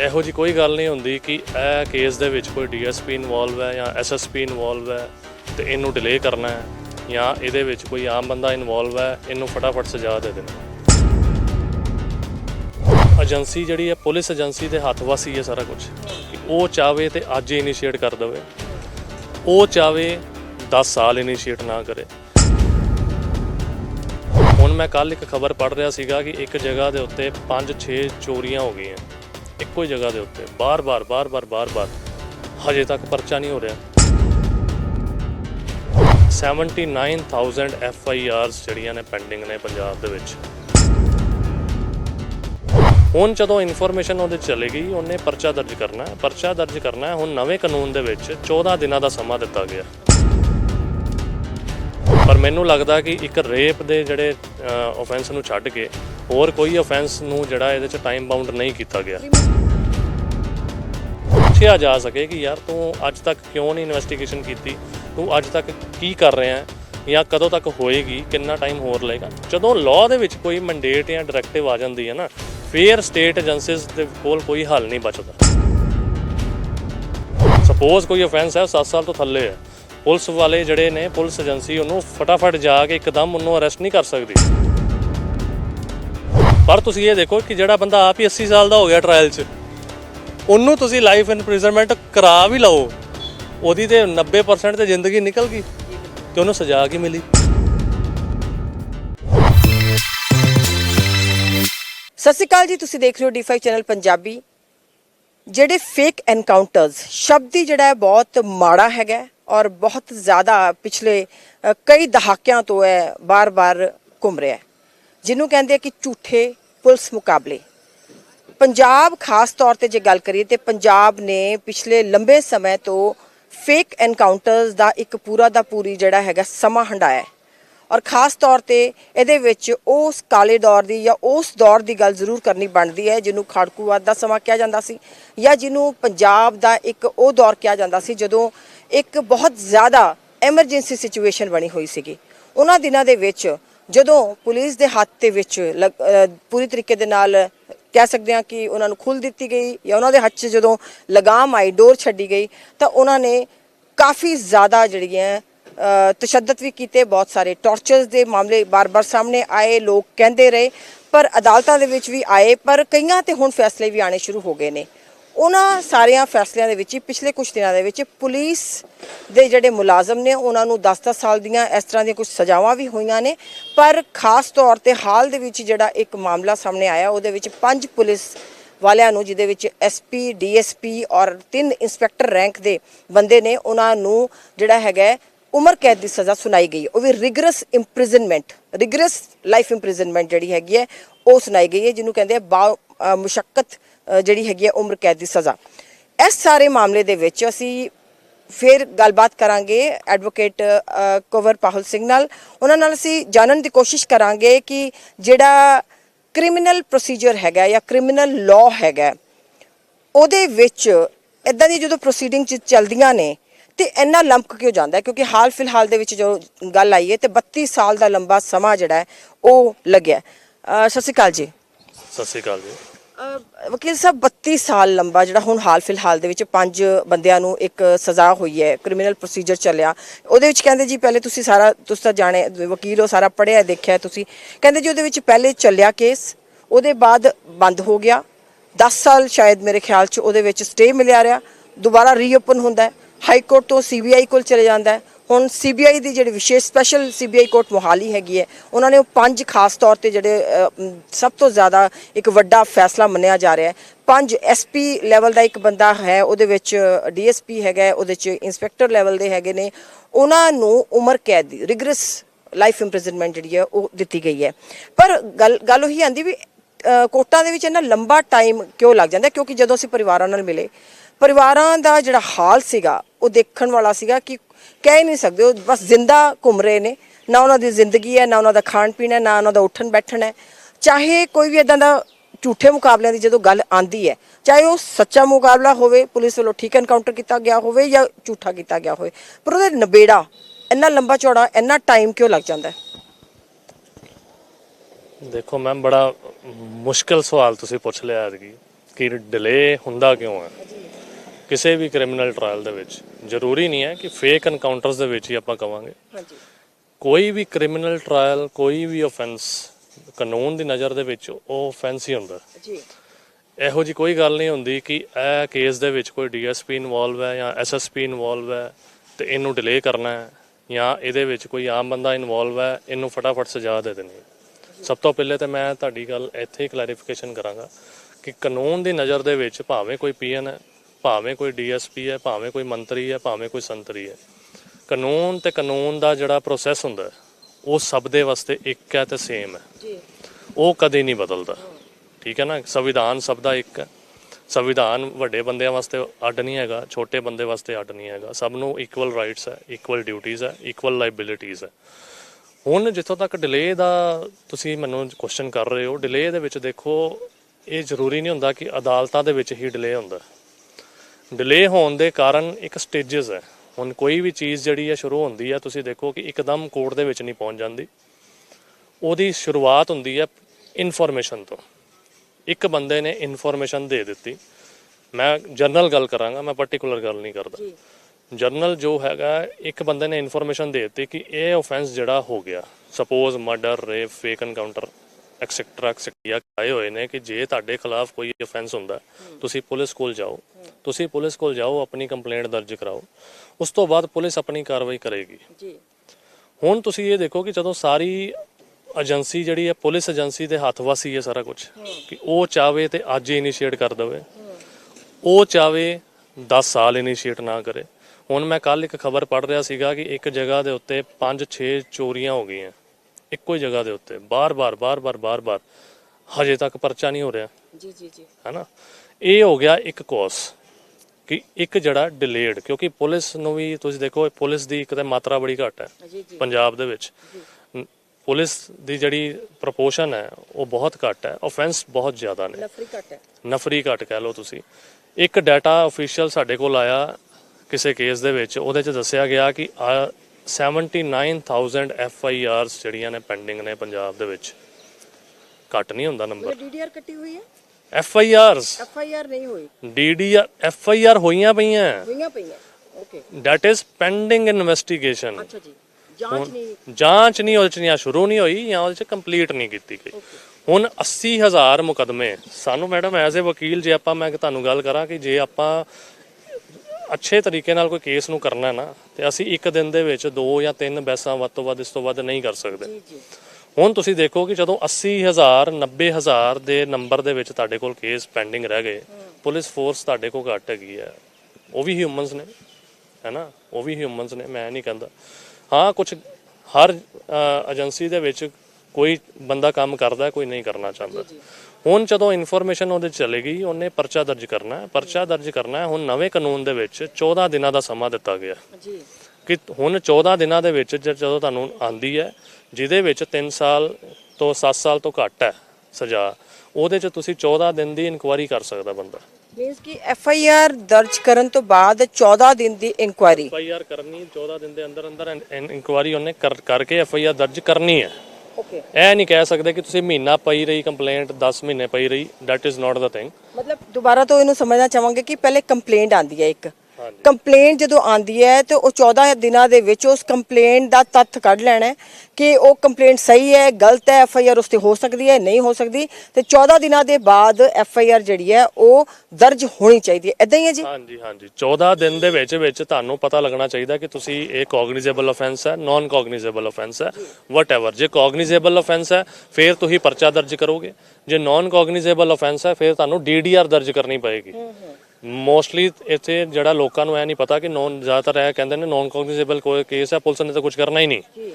ਇਹੋ ਜੀ ਕੋਈ ਗੱਲ ਨਹੀਂ ਹੁੰਦੀ ਕਿ ਇਹ ਕੇਸ ਦੇ ਵਿੱਚ ਕੋਈ ਡੀਐਸਪੀ ਇਨਵੋਲਵ ਹੈ ਜਾਂ ਐਸਐਸਪੀ ਇਨਵੋਲਵ ਹੈ ਤੇ ਇਹਨੂੰ ਡਿਲੇ ਕਰਨਾ ਹੈ ਜਾਂ ਇਹਦੇ ਵਿੱਚ ਕੋਈ ਆਮ ਬੰਦਾ ਇਨਵੋਲਵ ਹੈ, ਇਹਨੂੰ ਫਟਾਫਟ ਸਜ਼ਾ ਦੇ ਦੇਣਾ ਏਜੰਸੀ ਜਿਹੜੀ ਹੈ, ਪੁਲਿਸ ਏਜੰਸੀ ਦੇ ਹੱਥ ਵਾਸੀ ਹੈ ਸਾਰਾ ਕੁਝ ਉਹ ਚਾਵੇ ਤੇ ਅੱਜ ਹੀ ਇਨੀਸ਼ੀਏਟ ਕਰ ਦੇਵੇ। ਉਹ ਚਾਵੇ 10 ਸਾਲ ਇਨੀਸ਼ੀਏਟ ਨਾ ਕਰੇ। ਹੁਣ ਮੈਂ ਕੱਲ ਇੱਕ ਖਬਰ ਪੜ੍ਹ ਰਿਹਾ ਸੀਗਾ ਕਿ ਇੱਕ ਜਗ੍ਹਾ ਦੇ ਉੱਤੇ 5-6 ਚੋਰੀਆਂ ਹੋ ਗਈਆਂ। ਇੱਕੋ ਹੀ ਜਗ੍ਹਾ ਦੇ ਉੱਤੇ ਬਾਰ-ਬਾਰ ਬਾਰ-ਬਾਰ ਬਾਰ-ਬਾਰ ਹਜੇ ਤੱਕ ਪਰਚਾ ਨਹੀਂ ਹੋ ਰਿਹਾ। 79000 ਐਫ ਆਈ ਆਰਸ ਜਿਹੜੀਆਂ ਨੇ ਪੈਂਡਿੰਗ ਨੇ ਪੰਜਾਬ ਦੇ ਵਿੱਚ। ਹੁਣ ਜਦੋਂ ਇਨਫੋਰਮੇਸ਼ਨ ਉਹਦੇ ਚਲੇ ਗਈ, ਉਹਨੇ ਪਰਚਾ ਦਰਜ ਕਰਨਾ ਹੈ। ਪਰਚਾ ਦਰਜ ਕਰਨਾ ਹੈ। ਹੁਣ ਨਵੇਂ ਕਾਨੂੰਨ ਦੇ ਵਿੱਚ 14 ਦਿਨਾਂ ਦਾ ਸਮਾਂ ਦਿੱਤਾ ਗਿਆ। ਪਰ ਮੈਨੂੰ ਲੱਗਦਾ ਕਿ ਇੱਕ ਰੇਪ ਦੇ ਜਿਹੜੇ ਆਫੈਂਸ ਨੂੰ ਛੱਡ ਕੇ ਹੋਰ ਕੋਈ ਆਫੈਂਸ ਨੂੰ ਜਿਹੜਾ ਇਹਦੇ 'ਚ ਟਾਈਮ ਬਾਉਂਡ ਨਹੀਂ ਕੀਤਾ ਗਿਆ। ਪੁੱਛਿਆ ਜਾ ਸਕੇ ਕਿ ਯਾਰ ਤੂੰ ਅੱਜ ਤੱਕ ਕਿਉਂ ਨਹੀਂ ਇਨਵੈਸਟੀਗੇਸ਼ਨ ਕੀਤੀ? ਤੂੰ ਅੱਜ ਤੱਕ ਕੀ ਕਰ ਰਿਹਾ ਹੈ? ਜਾਂ ਕਦੋਂ ਤੱਕ ਹੋਏਗੀ? ਕਿੰਨਾ ਟਾਈਮ ਹੋਰ ਲਏਗਾ? ਜਦੋਂ ਲਾਅ ਦੇ ਵਿੱਚ ਕੋਈ ਮੰਡੇਟ ਜਾਂ ਡਾਇਰੈਕਟਿਵ ਆ ਜਾਂਦੀ ਹੈ ਨਾ ਫੇਅਰ ਸਟੇਟ ਏਜੰਸੀਜ਼ ਦੇ ਕੋਲ ਕੋਈ ਹੱਲ ਨਹੀਂ ਬਚਦਾ। ਸਪੋਜ਼ ਕੋਈ ਆਫੈਂਸ ਹੈ 7 ਸਾਲ ਤੋਂ ਥੱਲੇ ਹੈ। ਪੁਲਿਸ ਵਾਲੇ ਜਿਹੜੇ ਨੇ, ਪੁਲਿਸ ਏਜੰਸੀ ਉਹਨੂੰ ਫਟਾਫਟ ਜਾ ਕੇ ਇੱਕਦਮ ਉਹਨੂੰ ਅਰੈਸਟ ਨਹੀਂ ਕਰ ਸਕਦੀ। ਪਰ ਤੁਸੀਂ ਇਹ ਦੇਖੋ ਕਿ ਜਿਹੜਾ ਬੰਦਾ ਆਪ ਹੀ 80 ਸਾਲ ਦਾ ਹੋ ਗਿਆ ਟ੍ਰਾਇਲ 'ਚ, ਉਹਨੂੰ ਤੁਸੀਂ ਲਾਈਫ ਇਨਪ੍ਰਿਜ਼ਨਮੈਂਟ ਕਰਾ ਵੀ ਲਓ, ਉਹਦੀ ਤੇ 90% ਤੇ ਜ਼ਿੰਦਗੀ ਨਿਕਲ ਗਈ ਤੇ ਉਹਨੂੰ ਸਜ਼ਾ ਕੀ ਮਿਲੀ? ਸਤਿ ਸ਼੍ਰੀ ਅਕਾਲ ਜੀ, ਤੁਸੀਂ ਦੇਖ ਰਹੇ ਹੋ ਡੀ5 ਚੈਨਲ ਪੰਜਾਬੀ। ਜਿਹੜੇ ਫੇਕ ਐਨਕਾਊਂਟਰਸ ਸ਼ਬਦ ਹੀ ਜਿਹੜਾ ਹੈ ਬਹੁਤ ਮਾੜਾ ਹੈਗਾ ਔਰ ਬਹੁਤ ਜ਼ਿਆਦਾ ਪਿਛਲੇ ਕਈ ਦਹਾਕਿਆਂ ਤੋਂ ਹੈ ਬਾਰ-ਬਾਰ ਘੁੰਮ ਰਿਹਾ ਹੈ। ਜਿਹਨੂੰ ਕਹਿੰਦੇ ਕਿ ਝੂਠੇ ਪੁਲਿਸ ਮੁਕਾਬਲੇ। ਪੰਜਾਬ ਖਾਸ ਤੌਰ ਤੇ ਜੇ ਗੱਲ ਕਰੀਏ ਤੇ ਪੰਜਾਬ ਨੇ ਪਿਛਲੇ ਲੰਬੇ ਸਮੇਂ ਤੋਂ ਫੇਕ ਐਨਕਾਊਂਟਰਸ ਦਾ ਇੱਕ ਪੂਰਾ ਦਾ ਪੂਰੀ ਜਿਹੜਾ ਹੈਗਾ ਸਮਾਂ ਹੰਡਾਇਆ ਹੈ। ਔਰ ਖਾਸ ਤੌਰ ਤੇ ਇਹਦੇ ਵਿੱਚ ਉਸ ਕਾਲੇ ਦੌਰ ਦੀ ਜਾਂ ਉਸ ਦੌਰ ਦੀ ਗੱਲ ਜ਼ਰੂਰ ਕਰਨੀ ਬਣਦੀ ਹੈ, ਜਿਹਨੂੰ ਖਾੜਕੂਵਾਦ ਦਾ ਸਮਾਂ ਕਿਹਾ ਜਾਂਦਾ ਸੀ ਜਾਂ ਜਿਹਨੂੰ ਪੰਜਾਬ ਦਾ ਇੱਕ ਉਹ ਦੌਰ ਕਿਹਾ ਜਾਂਦਾ ਸੀ ਜਦੋਂ ਇੱਕ ਬਹੁਤ ਜ਼ਿਆਦਾ ਐਮਰਜੈਂਸੀ ਸਿਚੁਏਸ਼ਨ ਬਣੀ ਹੋਈ ਸੀਗੀ। ਉਹਨਾਂ ਦਿਨਾਂ ਦੇ ਵਿੱਚ ਜਦੋਂ ਪੁਲਿਸ ਦੇ ਹੱਥ ਦੇ ਵਿੱਚ ਲਗ- ਪੂਰੀ ਤਰੀਕੇ ਦੇ ਨਾਲ ਕਹਿ ਸਕਦੇ ਹਾਂ ਕਿ ਉਹਨਾਂ ਨੂੰ ਖੁੱਲ ਦਿੱਤੀ ਗਈ ਜਾਂ ਉਹਨਾਂ ਦੇ ਹੱਥ 'ਚ ਜਦੋਂ ਲਗਾਮ ਆਈ ਡੋਰ ਛੱਡੀ ਗਈ ਤਾਂ ਉਹਨਾਂ ਨੇ ਕਾਫੀ ਜ਼ਿਆਦਾ ਜਿਹੜੀਆਂ ਅ, ਤਸ਼ੱਦਦ ਵੀ ਕੀਤੇ ਬਹੁਤ ਸਾਰੇ ਟਾਰਚਰਸ ਦੇ ਮਾਮਲੇ ਬਾਰ-ਬਾਰ ਸਾਹਮਣੇ ਆਏ ਲੋਕ ਕਹਿੰਦੇ ਰਹੇ ਪਰ ਅਦਾਲਤਾਂ ਦੇ ਵਿੱਚ ਵੀ ਆਏ ਪਰ ਕਈਆਂ ਤੇ ਹੁਣ ਫੈਸਲੇ ਵੀ ਆਣੇ ਸ਼ੁਰੂ ਹੋ ਗਏ ਨੇ। ਉਹਨਾਂ ਸਾਰਿਆਂ ਫੈਸਲਿਆਂ ਦੇ ਵਿੱਚ ਹੀ, ਪਿਛਲੇ ਕੁਝ ਦਿਨਾਂ ਦੇ ਵਿੱਚ ਪੁਲਿਸ ਦੇ ਜਿਹੜੇ ਮੁਲਾਜ਼ਮ ਨੇ, ਉਹਨਾਂ ਨੂੰ 10-10 ਸਾਲ ਦੀਆਂ ਇਸ ਤਰ੍ਹਾਂ ਦੀਆਂ ਕੁਝ ਸਜ਼ਾਵਾਂ ਵੀ ਹੋਈਆਂ ਨੇ। ਪਰ ਖਾਸ ਤੌਰ ਤੇ ਹਾਲ ਦੇ ਵਿੱਚ ਜਿਹੜਾ ਇੱਕ ਮਾਮਲਾ ਸਾਹਮਣੇ ਆਇਆ, ਉਹਦੇ ਵਿੱਚ ਪੰਜ ਪੁਲਿਸ ਵਾਲਿਆਂ ਨੂੰ, ਜਿਹਦੇ ਵਿੱਚ ਐਸਪੀ ਡੀਐਸਪੀ ਔਰ ਤਿੰਨ ਇੰਸਪੈਕਟਰ ਰੈਂਕ ਦੇ ਬੰਦੇ ਨੇ, ਉਹਨਾਂ ਨੂੰ ਜਿਹੜਾ ਹੈਗਾ ਉਮਰ ਕੈਦ ਦੀ ਸਜ਼ਾ ਸੁਣਾਈ ਗਈ। ਉਹ ਵੀ rigorous imprisonment, rigorous life imprisonment ਜਿਹੜੀ ਹੈਗੀ ਹੈ, ਉਹ ਸੁਣਾਈ ਗਈ ਹੈ, ਜਿਹਨੂੰ ਕਹਿੰਦੇ ਆ ਬਾ ਮੁਸ਼ੱਕਤ ਜਿਹੜੀ ਹੈਗੀ ਹੈ ਉਮਰ ਕੈਦ ਦੀ ਸਜ਼ਾ। ਇਸ ਸਾਰੇ ਮਾਮਲੇ ਦੇ ਵਿੱਚ ਅਸੀਂ ਫਿਰ ਗੱਲਬਾਤ ਕਰਾਂਗੇ ਐਡਵੋਕੇਟ ਅ, ਪਾਹੁਲ ਸਿੰਘ ਨਾਲ। ਉਹਨਾਂ ਨਾਲ ਅਸੀਂ ਜਾਣਨ ਦੀ ਕੋਸ਼ਿਸ਼ ਕਰਾਂਗੇ ਕਿ ਜਿਹੜਾ ਕ੍ਰਿਮੀਨਲ ਪ੍ਰੋਸੀਜਰ ਹੈਗਾ ਜਾਂ ਕ੍ਰਿਮੀਨਲ ਲਾਅ ਹੈਗਾ ਉਹਦੇ ਵਿੱਚ ਇਦਾਂ ਦੀ ਜਦੋਂ ਪ੍ਰੋਸੀਡਿੰਗ ਚ ਚੱਲਦੀਆਂ ਨੇ ਤੇ ਇੰਨਾ ਲੰਮਕ ਕਿਉਂ ਜਾਂਦਾ? ਕਿਉਂਕਿ ਹਾਲ ਫਿਲਹਾਲ ਦੇ ਵਿੱਚ ਜੋ ਗੱਲ ਆਈ ਹੈ ਤੇ 32 ਸਾਲ ਦਾ ਲੰਬਾ ਸਮਾਂ ਜਿਹੜਾ ਹੈ ਉਹ ਲੱਗਿਆ। ਸਤਿ ਸ਼੍ਰੀ ਅਕਾਲ ਜੀ। ਸਤਿ ਸ੍ਰੀ ਅਕਾਲ ਜੀ। ਵਕੀਲ ਸਾਹਿਬ 32 ਸਾਲ ਲੰਬਾ ਜਿਹੜਾ ਹੁਣ ਹਾਲ ਫਿਲਹਾਲ ਦੇ ਵਿੱਚ ਪੰਜ ਬੰਦਿਆਂ ਨੂੰ ਇੱਕ ਸਜ਼ਾ ਹੋਈ ਹੈ, ਕ੍ਰਿਮੀਨਲ ਪ੍ਰੋਸੀਜਰ ਚੱਲਿਆ। ਉਹਦੇ ਵਿੱਚ ਕਹਿੰਦੇ ਜੀ, ਪਹਿਲੇ ਤੁਸੀਂ ਸਾਰਾ, ਤੁਸੀਂ ਤਾਂ ਜਾਣੇ, ਵਕੀਲ ਹੋ, ਸਾਰਾ ਪੜ੍ਹਿਆ ਦੇਖਿਆ ਤੁਸੀਂ। ਕਹਿੰਦੇ ਜੀ, ਉਹਦੇ ਵਿੱਚ ਪਹਿਲੇ ਚੱਲਿਆ ਕੇਸ, ਉਹਦੇ ਬਾਅਦ ਬੰਦ ਹੋ ਗਿਆ। 10 ਸਾਲ ਸ਼ਾਇਦ ਮੇਰੇ ਖਿਆਲ 'ਚ ਉਹਦੇ ਵਿੱਚ ਸਟੇ ਮਿਲਿਆ ਰਿਹਾ। ਦੁਬਾਰਾ ਰੀਓਪਨ ਹੁੰਦਾ ਹੈ। ਹਾਈ ਕੋਰਟ ਤੋਂ ਸੀਬੀਆਈ ਕੋਲ ਚਲੇ ਜਾਂਦਾ ਹੈ। ਹੁਣ ਸੀਬੀਆਈ ਦੀ ਜਿਹੜੀ ਵਿਸ਼ੇਸ਼ ਸਪੈਸ਼ਲ ਸੀਬੀਆਈ ਕੋਰਟ ਮੋਹਾਲੀ ਹੈਗੀ ਹੈ, ਉਹਨਾਂ ਨੇ ਉਹ ਪੰਜ ਖਾਸ ਤੌਰ ਤੇ ਜਿਹੜੇ ਸਭ ਤੋਂ ਜ਼ਿਆਦਾ ਇੱਕ ਵੱਡਾ ਫੈਸਲਾ ਮੰਨਿਆ ਜਾ ਰਿਹਾ ਹੈ। ਪੰਜ ਐਸਪੀ ਲੈਵਲ ਦਾ ਇੱਕ ਬੰਦਾ ਹੈ, ਉਹਦੇ ਵਿੱਚ ਡੀਐਸਪੀ ਹੈਗਾ, ਉਹਦੇ ਚ ਇੰਸਪੈਕਟਰ ਲੈਵਲ ਦੇ ਹੈਗੇ ਨੇ। ਉਹਨਾਂ ਨੂੰ ਉਮਰ ਕੈਦ ਦੀ ਰਿਗਰਸ ਲਾਈਫ ਇੰਪ੍ਰਿਜ਼ਨਮੈਂਟ ਜਿਹੜੀ ਹੈ, ਉਹ ਦਿੱਤੀ ਗਈ ਹੈ। ਪਰ ਗੱਲ ਗੱਲ ਉਹੀ ਆਂਦੀ ਵੀ ਕੋਟਾਂ ਦੇ ਵਿੱਚ ਇੰਨਾ ਲੰਬਾ ਟਾਈਮ ਕਿਉਂ ਲੱਗ ਜਾਂਦਾ? ਕਿਉਂਕਿ ਜਦੋਂ ਅਸੀਂ ਪਰਿਵਾਰਾਂ ਨਾਲ ਮਿਲੇ, ਪਰਿਵਾਰਾਂ ਦਾ ਜਿਹੜਾ ਹਾਲ ਸੀਗਾ, ਉਹ ਦੇਖਣ ਵਾਲਾ ਸੀਗਾ ਕਿ ਕਹਿ ਹੀ ਨਹੀਂ ਸਕਦੇ, ਉਹ ਬਸ ਜ਼ਿੰਦਾ ਘੁੰਮ ਰਹੇ ਨੇ। ਨਾ ਉਹਨਾਂ ਦੀ ਜ਼ਿੰਦਗੀ ਹੈ, ਨਾ ਉਹਨਾਂ ਦਾ ਖਾਣ ਪੀਣ ਹੈ, ਨਾ ਉਹਨਾਂ ਦਾ ਉੱਠਣ ਬੈਠਣ ਹੈ। ਚਾਹੇ ਕੋਈ ਵੀ ਇਦਾਂ ਦਾ ਝੂਠੇ ਮੁਕਾਬਲਿਆਂ ਦੀ ਜਦੋਂ ਗੱਲ ਆਂਦੀ ਹੈ, ਚਾਹੇ ਉਹ ਸੱਚਾ ਮੁਕਾਬਲਾ ਹੋਵੇ, ਪੁਲਿਸ ਵੱਲੋਂ ਠੀਕ ਐਨਕਾਊਂਟਰ ਕੀਤਾ ਗਿਆ ਹੋਵੇ ਜਾਂ ਝੂਠਾ ਕੀਤਾ ਗਿਆ ਹੋਵੇ, ਪਰ ਉਹਦੇ ਨਬੇੜਾ, ਇੰਨਾ ਲੰਬਾ ਚੌੜਾ, ਇੰਨਾ ਟਾਈਮ ਕਿਉਂ ਲੱਗ ਜਾਂਦਾ ਹੈ? ਦੇਖੋ ਮੈਮ ਬੜਾ ਮੁਸ਼ਕਲ ਸਵਾਲ ਤੁਸੀਂ ਪੁੱਛ ਲਿਆ, ਐਤਕੀ, ਕਿ ਡਿਲੇ ਹੁੰਦਾ ਕਿਉਂ ਹੈ? ਕਿਸੇ ਵੀ ਕ੍ਰਿਮੀਨਲ ਟ੍ਰਾਇਲ ਦੇ ਵਿੱਚ ਜ਼ਰੂਰੀ ਨਹੀਂ ਹੈ ਕਿ ਫੇਕ ਐਨਕਾਊਂਟਰਸ ਦੇ ਵਿੱਚ ਹੀ ਆਪਾਂ ਕਵਾਂਗੇ। ਹਾਂਜੀ। ਕੋਈ ਵੀ ਕ੍ਰਿਮੀਨਲ ਟ੍ਰਾਇਲ ਕੋਈ ਵੀ ਆਫੈਂਸ ਕਾਨੂੰਨ ਦੀ ਨਜ਼ਰ ਦੇ ਵਿੱਚ ਉਹ ਆਫੈਂਸ ਹੀ ਹੁੰਦਾ। ਜੀ। ਇਹੋ ਜੀ ਕੋਈ ਗੱਲ ਨਹੀਂ ਹੁੰਦੀ ਕਿ ਇਹ ਕੇਸ ਦੇ ਵਿੱਚ ਕੋਈ ਡੀਐਸਪੀ ਇਨਵੋਲਵ ਹੈ ਜਾਂ ਐਸਐਸਪੀ ਇਨਵੋਲਵ ਹੈ ਤੇ ਇਹਨੂੰ ਡਿਲੇ ਕਰਨਾ ਹੈ ਜਾਂ ਇਹਦੇ ਵਿੱਚ ਕੋਈ ਆਮ ਬੰਦਾ ਇਨਵੋਲਵ ਹੈ ਇਹਨੂੰ ਫਟਾਫਟ ਸਜ਼ਾ ਦੇ ਦੇਣੀ। ਸਭ ਤੋਂ ਪਹਿਲੇ ਤੇ ਮੈਂ ਤੁਹਾਡੀ ਗੱਲ ਇੱਥੇ ਹੀ ਕਲੈਰੀਫਿਕੇਸ਼ਨ ਕਰਾਂਗਾ ਕਿ ਕਾਨੂੰਨ ਦੀ ਨਜ਼ਰ ਦੇ ਵਿੱਚ ਭਾਵੇਂ ਕੋਈ ਪੀਐਨ ਹੈ ਭਾਵੇਂ ਕੋਈ ਡੀਐਸਪੀ ਹੈ ਭਾਵੇਂ ਕੋਈ ਮੰਤਰੀ ਹੈ ਭਾਵੇਂ ਕੋਈ ਸੰਤਰੀ ਹੈ। ਕਾਨੂੰਨ ਤੇ ਕਾਨੂੰਨ ਦਾ ਜਿਹੜਾ ਪ੍ਰੋਸੈਸ ਹੁੰਦਾ ਉਹ ਸਭ ਦੇ ਵਾਸਤੇ ਇੱਕ ਹੈ ਤੇ ਸੇਮ ਹੈ। ਜੀ। ਉਹ ਕਦੇ ਨਹੀਂ ਬਦਲਦਾ। ਠੀਕ ਹੈ ਨਾ? ਸੰਵਿਧਾਨ ਸਭ ਦਾ ਇੱਕ ਹੈ। ਸੰਵਿਧਾਨ ਵੱਡੇ ਬੰਦਿਆਂ ਵਾਸਤੇ ਅੱਡ ਨਹੀਂ ਹੈਗਾ ਛੋਟੇ ਬੰਦੇ ਵਾਸਤੇ ਅੱਡ ਨਹੀਂ ਹੈਗਾ। ਸਭ ਨੂੰ ਇਕੁਅਲ ਰਾਈਟਸ ਹੈ ਇਕੁਅਲ ਡਿਊਟੀਆਂ ਹੈ ਇਕੁਅਲ ਲਾਇਬਿਲਿਟੀਆਂ ਹੈ। ਹੁਣ ਜਿੱਥੋਂ ਤੱਕ ਡਿਲੇ ਦਾ ਤੁਸੀਂ ਮੈਨੂੰ ਕੁਐਸਚਨ ਕਰ ਰਹੇ ਹੋ ਡਿਲੇ ਦੇ ਵਿੱਚ ਦੇਖੋ ਇਹ ਜ਼ਰੂਰੀ ਨਹੀਂ ਹੁੰਦਾ ਕਿ ਅਦਾਲਤਾਂ ਦੇ ਵਿੱਚ ਹੀ ਡਿਲੇ ਹੁੰਦਾ। ਡਿਲੇ ਹੋਣ ਦੇ ਕਾਰਨ ਇੱਕ ਸਟੇजेस ਹੈ। ਹੁਣ ਕੋਈ ਵੀ ਚੀਜ਼ ਜਿਹੜੀ ਹੈ ਸ਼ੁਰੂ ਹੁੰਦੀ ਹੈ ਤੁਸੀਂ ਦੇਖੋ ਕਿ ਇੱਕਦਮ ਕੋਰਟ ਦੇ ਵਿੱਚ ਨਹੀਂ ਪਹੁੰਚ ਜਾਂਦੀ। ਉਹਦੀ ਸ਼ੁਰੂਆਤ ਹੁੰਦੀ ਹੈ ਇਨਫੋਰਮੇਸ਼ਨ ਤੋਂ। ਇੱਕ ਬੰਦੇ ਨੇ ਇਨਫੋਰਮੇਸ਼ਨ ਦੇ ਦਿੱਤੀ। ਮੈਂ ਜਨਰਲ ਗੱਲ ਕਰਾਂਗਾ ਮੈਂ ਪਾਰਟਿਕੂਲਰ ਗੱਲ ਨਹੀਂ ਕਰਦਾ। ਜਰਨਲ ਜੋ ਹੈਗਾ ਇੱਕ ਬੰਦੇ ਨੇ ਇਨਫੋਰਮੇਸ਼ਨ ਦੇ ਦਿੱਤੀ ਕਿ ਇਹ ਆਫੈਂਸ ਜਿਹੜਾ ਹੋ ਗਿਆ। Suppose murder rape fake encounter etcetera etcetera ਆਏ ਹੋਏ ਨੇ ਕਿ ਜੇ ਤੁਹਾਡੇ ਖਿਲਾਫ ਕੋਈ ਆਫੈਂਸ ਹੁੰਦਾ ਤੁਸੀਂ ਪੁਲਿਸ ਕੋਲ ਜਾਓ। ਤੁਸੀਂ ਪੁਲਿਸ ਕੋਲ ਜਾਓ ਆਪਣੀ ਕੰਪਲੇਂਟ ਦਰਜ ਕਰਾਓ। ਉਸ ਤੋਂ ਬਾਅਦ ਪੁਲਿਸ ਆਪਣੀ ਕਾਰਵਾਈ ਕਰੇਗੀ। ਜੀ। ਹੁਣ ਤੁਸੀਂ ਇਹ ਦੇਖੋ ਕਿ ਜਦੋਂ ਸਾਰੀ ਏਜੰਸੀ ਜਿਹੜੀ ਹੈ ਪੁਲਿਸ ਏਜੰਸੀ ਦੇ ਹੱਥ ਵਾਸੀ ਹੈ ਸਾਰਾ ਕੁਝ ਕਿ ਉਹ ਚਾਵੇ ਤੇ ਅੱਜ ਹੀ ਇਨੀਸ਼ੀਏਟ ਕਰ ਦੇਵੇ। ਉਹ ਚਾਵੇ 10 ਸਾਲ ਇਨੀਸ਼ੀਏਟ ਨਾ ਕਰੇ। ਹੁਣ ਮੈਂ ਕੱਲ ਇੱਕ ਖਬਰ ਪੜ੍ਹ ਰਿਹਾ ਸੀਗਾ ਕਿ ਇੱਕ ਜਗ੍ਹਾ ਦੇ ਉੱਤੇ 5-6 ਚੋਰੀਆਂ ਹੋ ਗਈਆਂ। ਇੱਕੋ ਹੀ ਜਗ੍ਹਾ ਦੇ ਉੱਤੇ ਬਾਰ-ਬਾਰ ਬਾਰ-ਬਾਰ ਬਾਰ-ਬਾਰ ਹਜੇ ਤੱਕ ਪਰਚਾ ਨਹੀਂ ਹੋ ਰਿਹਾ। ਜੀ ਜੀ ਜੀ। ਹੈਨਾ? ਇਹ ਹੋ ਗਿਆ ਇੱਕ ਕੋਸ ਕਿ ਇੱਕ ਜਿਹੜਾ ਡਿਲੇਡ ਕਿਉਂਕਿ ਪੁਲਿਸ ਨੂੰ ਵੀ ਤੁਸੀਂ ਦੇਖੋ ਪੁਲਿਸ ਦੀ ਇੱਕ ਤਾਂ ਮਾਤਰਾ ਬੜੀ ਘੱਟ ਹੈ ਪੰਜਾਬ ਦੇ ਵਿੱਚ। ਪੁਲਿਸ ਦੀ ਜਿਹੜੀ ਪ੍ਰੋਪੋਰਸ਼ਨ ਹੈ ਉਹ ਬਹੁਤ ਘੱਟ ਹੈ ਆਫੈਂਸ ਬਹੁਤ ਜ਼ਿਆਦਾ ਨੇ। ਨਫਰੀ ਘਟ ਹੈ। ਨਫਰੀ ਘੱਟ ਕਹਿ ਲਓ ਤੁਸੀਂ। ਇੱਕ ਡਾਟਾ ਅਫੀਸ਼ੀਅਲ ਸਾਡੇ ਕੋਲ ਆਇਆ ਕਿਸੇ ਕੇਸ ਦੇ ਵਿੱਚ ਉਹਦੇ 'ਚ ਦੱਸਿਆ ਗਿਆ ਕਿ ਆ 79000 ਐਫ ਆਈ ਆਰਸ ਜਿਹੜੀਆਂ ਨੇ ਪੈਂਡਿੰਗ ਨੇ ਪੰਜਾਬ ਦੇ ਵਿੱਚ ਘੱਟ ਨਹੀਂ ਹੁੰਦਾ ਨੰਬਰ ਡੀਡੀਆਰ ਕੱਟੀ ਹੋਈ ਹੈ? F I Rs F I R ਨਹੀਂ ਹੋਈ। D D F I R ਹੋਈਆਂ ਪਈਆਂ। ਹੋਈਆਂ ਪਈਆਂ। Okay that is pending investigation ਅੱਛਾ ਜੀ। ਜਾਂਚ ਨਹੀਂ ਜਾਂਚ ਨਹੀਂ ਉਹਦੇ ਚ ਜਾਂ ਸ਼ੁਰੂ ਨਹੀਂ ਹੋਈ ਜਾਂ ਉਹਦੇ ਚ ਕੰਪਲੀਟ ਨਹੀਂ ਕੀਤੀ ਗਈ। ਹੁਣ 80000 ਮੁਕਦਮੇ। ਸਾਨੂੰ ਮੈਡਮ ਐਜ਼ ਅ ਵਕੀਲ ਜੇ ਆਪਾਂ ਮੈਂ ਤੁਹਾਨੂੰ ਗੱਲ ਕਰਾਂ ਕਿ ਜੇ ਆਪਾਂ ਅੱਛੇ ਤਰੀਕੇ ਨਾਲ ਕੋਈ ਕੇਸ ਨੂੰ ਕਰਨਾ ਹੈ ਨਾ ਤੇ ਅਸੀਂ ਇੱਕ ਦਿਨ ਦੇ ਵਿੱਚ ਦੋ ਜਾਂ ਤਿੰਨ ਬੈਸਾਂ ਵੱਧ ਤੋਂ ਵੱਧ ਇਸ ਤੋਂ ਵੱਧ ਨਹੀਂ ਕਰ ਸਕਦੇ। ਜੀ ਜੀ। ਹੁਣ ਤੁਸੀਂ ਦੇਖੋ ਕਿ ਜਦੋਂ 80000 90000 ਦੇ ਨੰਬਰ ਦੇ ਵਿੱਚ ਤੁਹਾਡੇ ਕੋਲ ਕੇਸ ਪੈਂਡਿੰਗ ਰਹਿ ਗਏ ਪੁਲਿਸ ਫੋਰਸ ਤੁਹਾਡੇ ਕੋਲ ਘੱਟ ਹੈਗੀ ਹੈ ਉਹ ਵੀ ਹਿਊਮਨਸ ਨੇ ਹੈਨਾ? ਉਹ ਵੀ ਹਿਊਮਨਸ ਨੇ ਮੈਂ ਨਹੀਂ ਕਹਿੰਦਾ। ਹਾਂ ਕੁਝ ਹਰ ਏਜੰਸੀ ਦੇ ਵਿੱਚ ਕੋਈ ਬੰਦਾ ਕੰਮ ਕਰਦਾ ਹੈ, ਕੋਈ ਨਹੀਂ ਕਰਨਾ ਚਾਹੁੰਦਾ। ਹੁਣ ਜਦੋਂ ਇਨਫੋਰਮੇਸ਼ਨ ਉਹਦੇ 'ਚ ਚਲੇਗੀ ਉਹਨੇ ਪਰਚਾ ਦਰਜ ਕਰਨਾ ਹੈ ਪਰਚਾ ਦਰਜ ਕਰਨਾ ਹੈ। ਹੁਣ ਨਵੇਂ ਕਾਨੂੰਨ ਦੇ ਵਿੱਚ 14 ਦਿਨਾਂ ਦਾ ਸਮਾਂ ਦਿੱਤਾ ਗਿਆ। ਜੀ। ਕਿ ਹੁਣ 14 ਦਿਨਾਂ ਦੇ ਵਿੱਚ ਜਦੋਂ ਤੁਹਾਨੂੰ ਆਂਦੀ ਹੈ ਜਿਹਦੇ ਵਿੱਚ 3 ਸਾਲ ਤੋਂ 7 ਸਾਲ ਤੋਂ ਘੱਟ ਹੈ ਸਜ਼ਾ ਉਹਦੇ 'ਚ ਤੁਸੀਂ 14 ਦਿਨ ਦੀ ਇਨਕੁਆਇਰੀ ਕਰ ਸਕਦਾ ਬੰਦਾ। ਮੀਨਸ ਕਿ ਐਫ ਆਈ ਆਰ ਦਰਜ ਕਰਨ ਤੋਂ ਬਾਅਦ 14 ਦਿਨ ਦੀ ਇਨਕੁਆਇਰੀ ਐਫ ਆਈ ਆਰ ਕਰਨੀ 14 ਦਿਨ ਦੇ ਅੰਦਰ ਅੰਦਰ ਇਨਕੁਆਇਰੀ ਉਹਨੇ ਕਰ- ਕਰਕੇ ਐਫ ਆਈ ਆਰ ਦਰਜ ਕਰਨੀ ਹੈ। ਓਕੇ ਇਹ ਨਹੀਂ ਕਹਿ ਸਕਦੇ ਕਿ ਤੁਸੀਂ ਮਹੀਨਾ ਪਈ ਰਹੀ ਕੰਪਲੇਂਟ 10 ਮਹੀਨੇ ਪਈ ਰਹੀ that is not the thing ਮਤਲਬ ਦੁਬਾਰਾ ਤੋਂ ਇਹਨੂੰ ਸਮਝਣਾ ਚਾਹਾਂਗੇ ਕਿ ਪਹਿਲੇ ਕੰਪਲੇਂਟ ਆਂਦੀ ਹੈ ਇੱਕ। ਕੰਪਲੇਂਟ ਜਦੋਂ ਆਂਦੀ ਹੈ ਤੇ ਉਹ 14 ਦਿਨਾਂ ਦੇ ਵਿੱਚ ਉਸ ਕੰਪਲੇਂਟ ਦਾ ਤੱਥ ਕੱਢ ਲੈਣਾ ਹੈ ਕਿ ਉਹ ਕੰਪਲੇਂਟ ਸਹੀ ਹੈ ਗਲਤ ਹੈ ਐਫ ਆਈ ਆਰ ਉਸ ਤੇ ਹੋ ਸਕਦੀ ਹੈ ਨਹੀਂ ਹੋ ਸਕਦੀ ਤੇ 14 ਦਿਨਾਂ ਦੇ ਬਾਅਦ ਐਫ ਆਈ ਆਰ ਜਿਹੜੀ ਹੈ ਉਹ ਦਰਜ ਹੋਣੀ ਚਾਹੀਦੀ ਹੈ। ਇਦਾਂ ਹੀ ਹੈ ਜੀ? ਹਾਂਜੀ ਹਾਂਜੀ। 14 ਦਿਨ ਦੇ ਵਿੱਚ ਵਿੱਚ ਤੁਹਾਨੂੰ ਪਤਾ ਲੱਗਣਾ ਚਾਹੀਦਾ ਕਿ ਤੁਸੀਂ ਇਹ ਕੋਗਨੀਜ਼ੇਬਲ ਆਫੈਂਸ ਹੈ ਨਾਨ ਕੋਗਨੀਜ਼ੇਬਲ ਆਫੈਂਸ ਹੈ ਵਟਐਵਰ ਜੇ ਕੋਗਨੀਜ਼ੇਬਲ ਆਫੈਂਸ ਹੈ ਫਿਰ ਤੁਸੀਂ ਪਰਚਾ ਦਰਜ ਕਰੋਗੇ। ਜੇ ਨਾਨ ਕੋਗਨੀਜ਼ੇਬਲ ਆਫੈਂਸ ਹੈ ਫਿਰ ਤੁਹਾਨੂੰ ਡੀਡੀਆਰ ਦਰਜ ਕਰਨੀ ਪਏਗੀ। ਮੋਸਟਲੀ ਇੱਥੇ ਜਿਹੜਾ ਲੋਕਾਂ ਨੂੰ ਇਹ ਨਹੀਂ ਪਤਾ ਕਿ ਨੌਨ ਜ਼ਿਆਦਾਤਰ ਇਹ ਕਹਿੰਦੇ ਨੇ ਨਾਨ ਕੋਗਨੀਜ਼ੇਬਲ ਕੋਈ ਕੇਸ ਹੈ ਪੁਲਿਸ ਨੇ ਤਾਂ ਕੁਝ ਕਰਨਾ ਹੀ ਨਹੀਂ।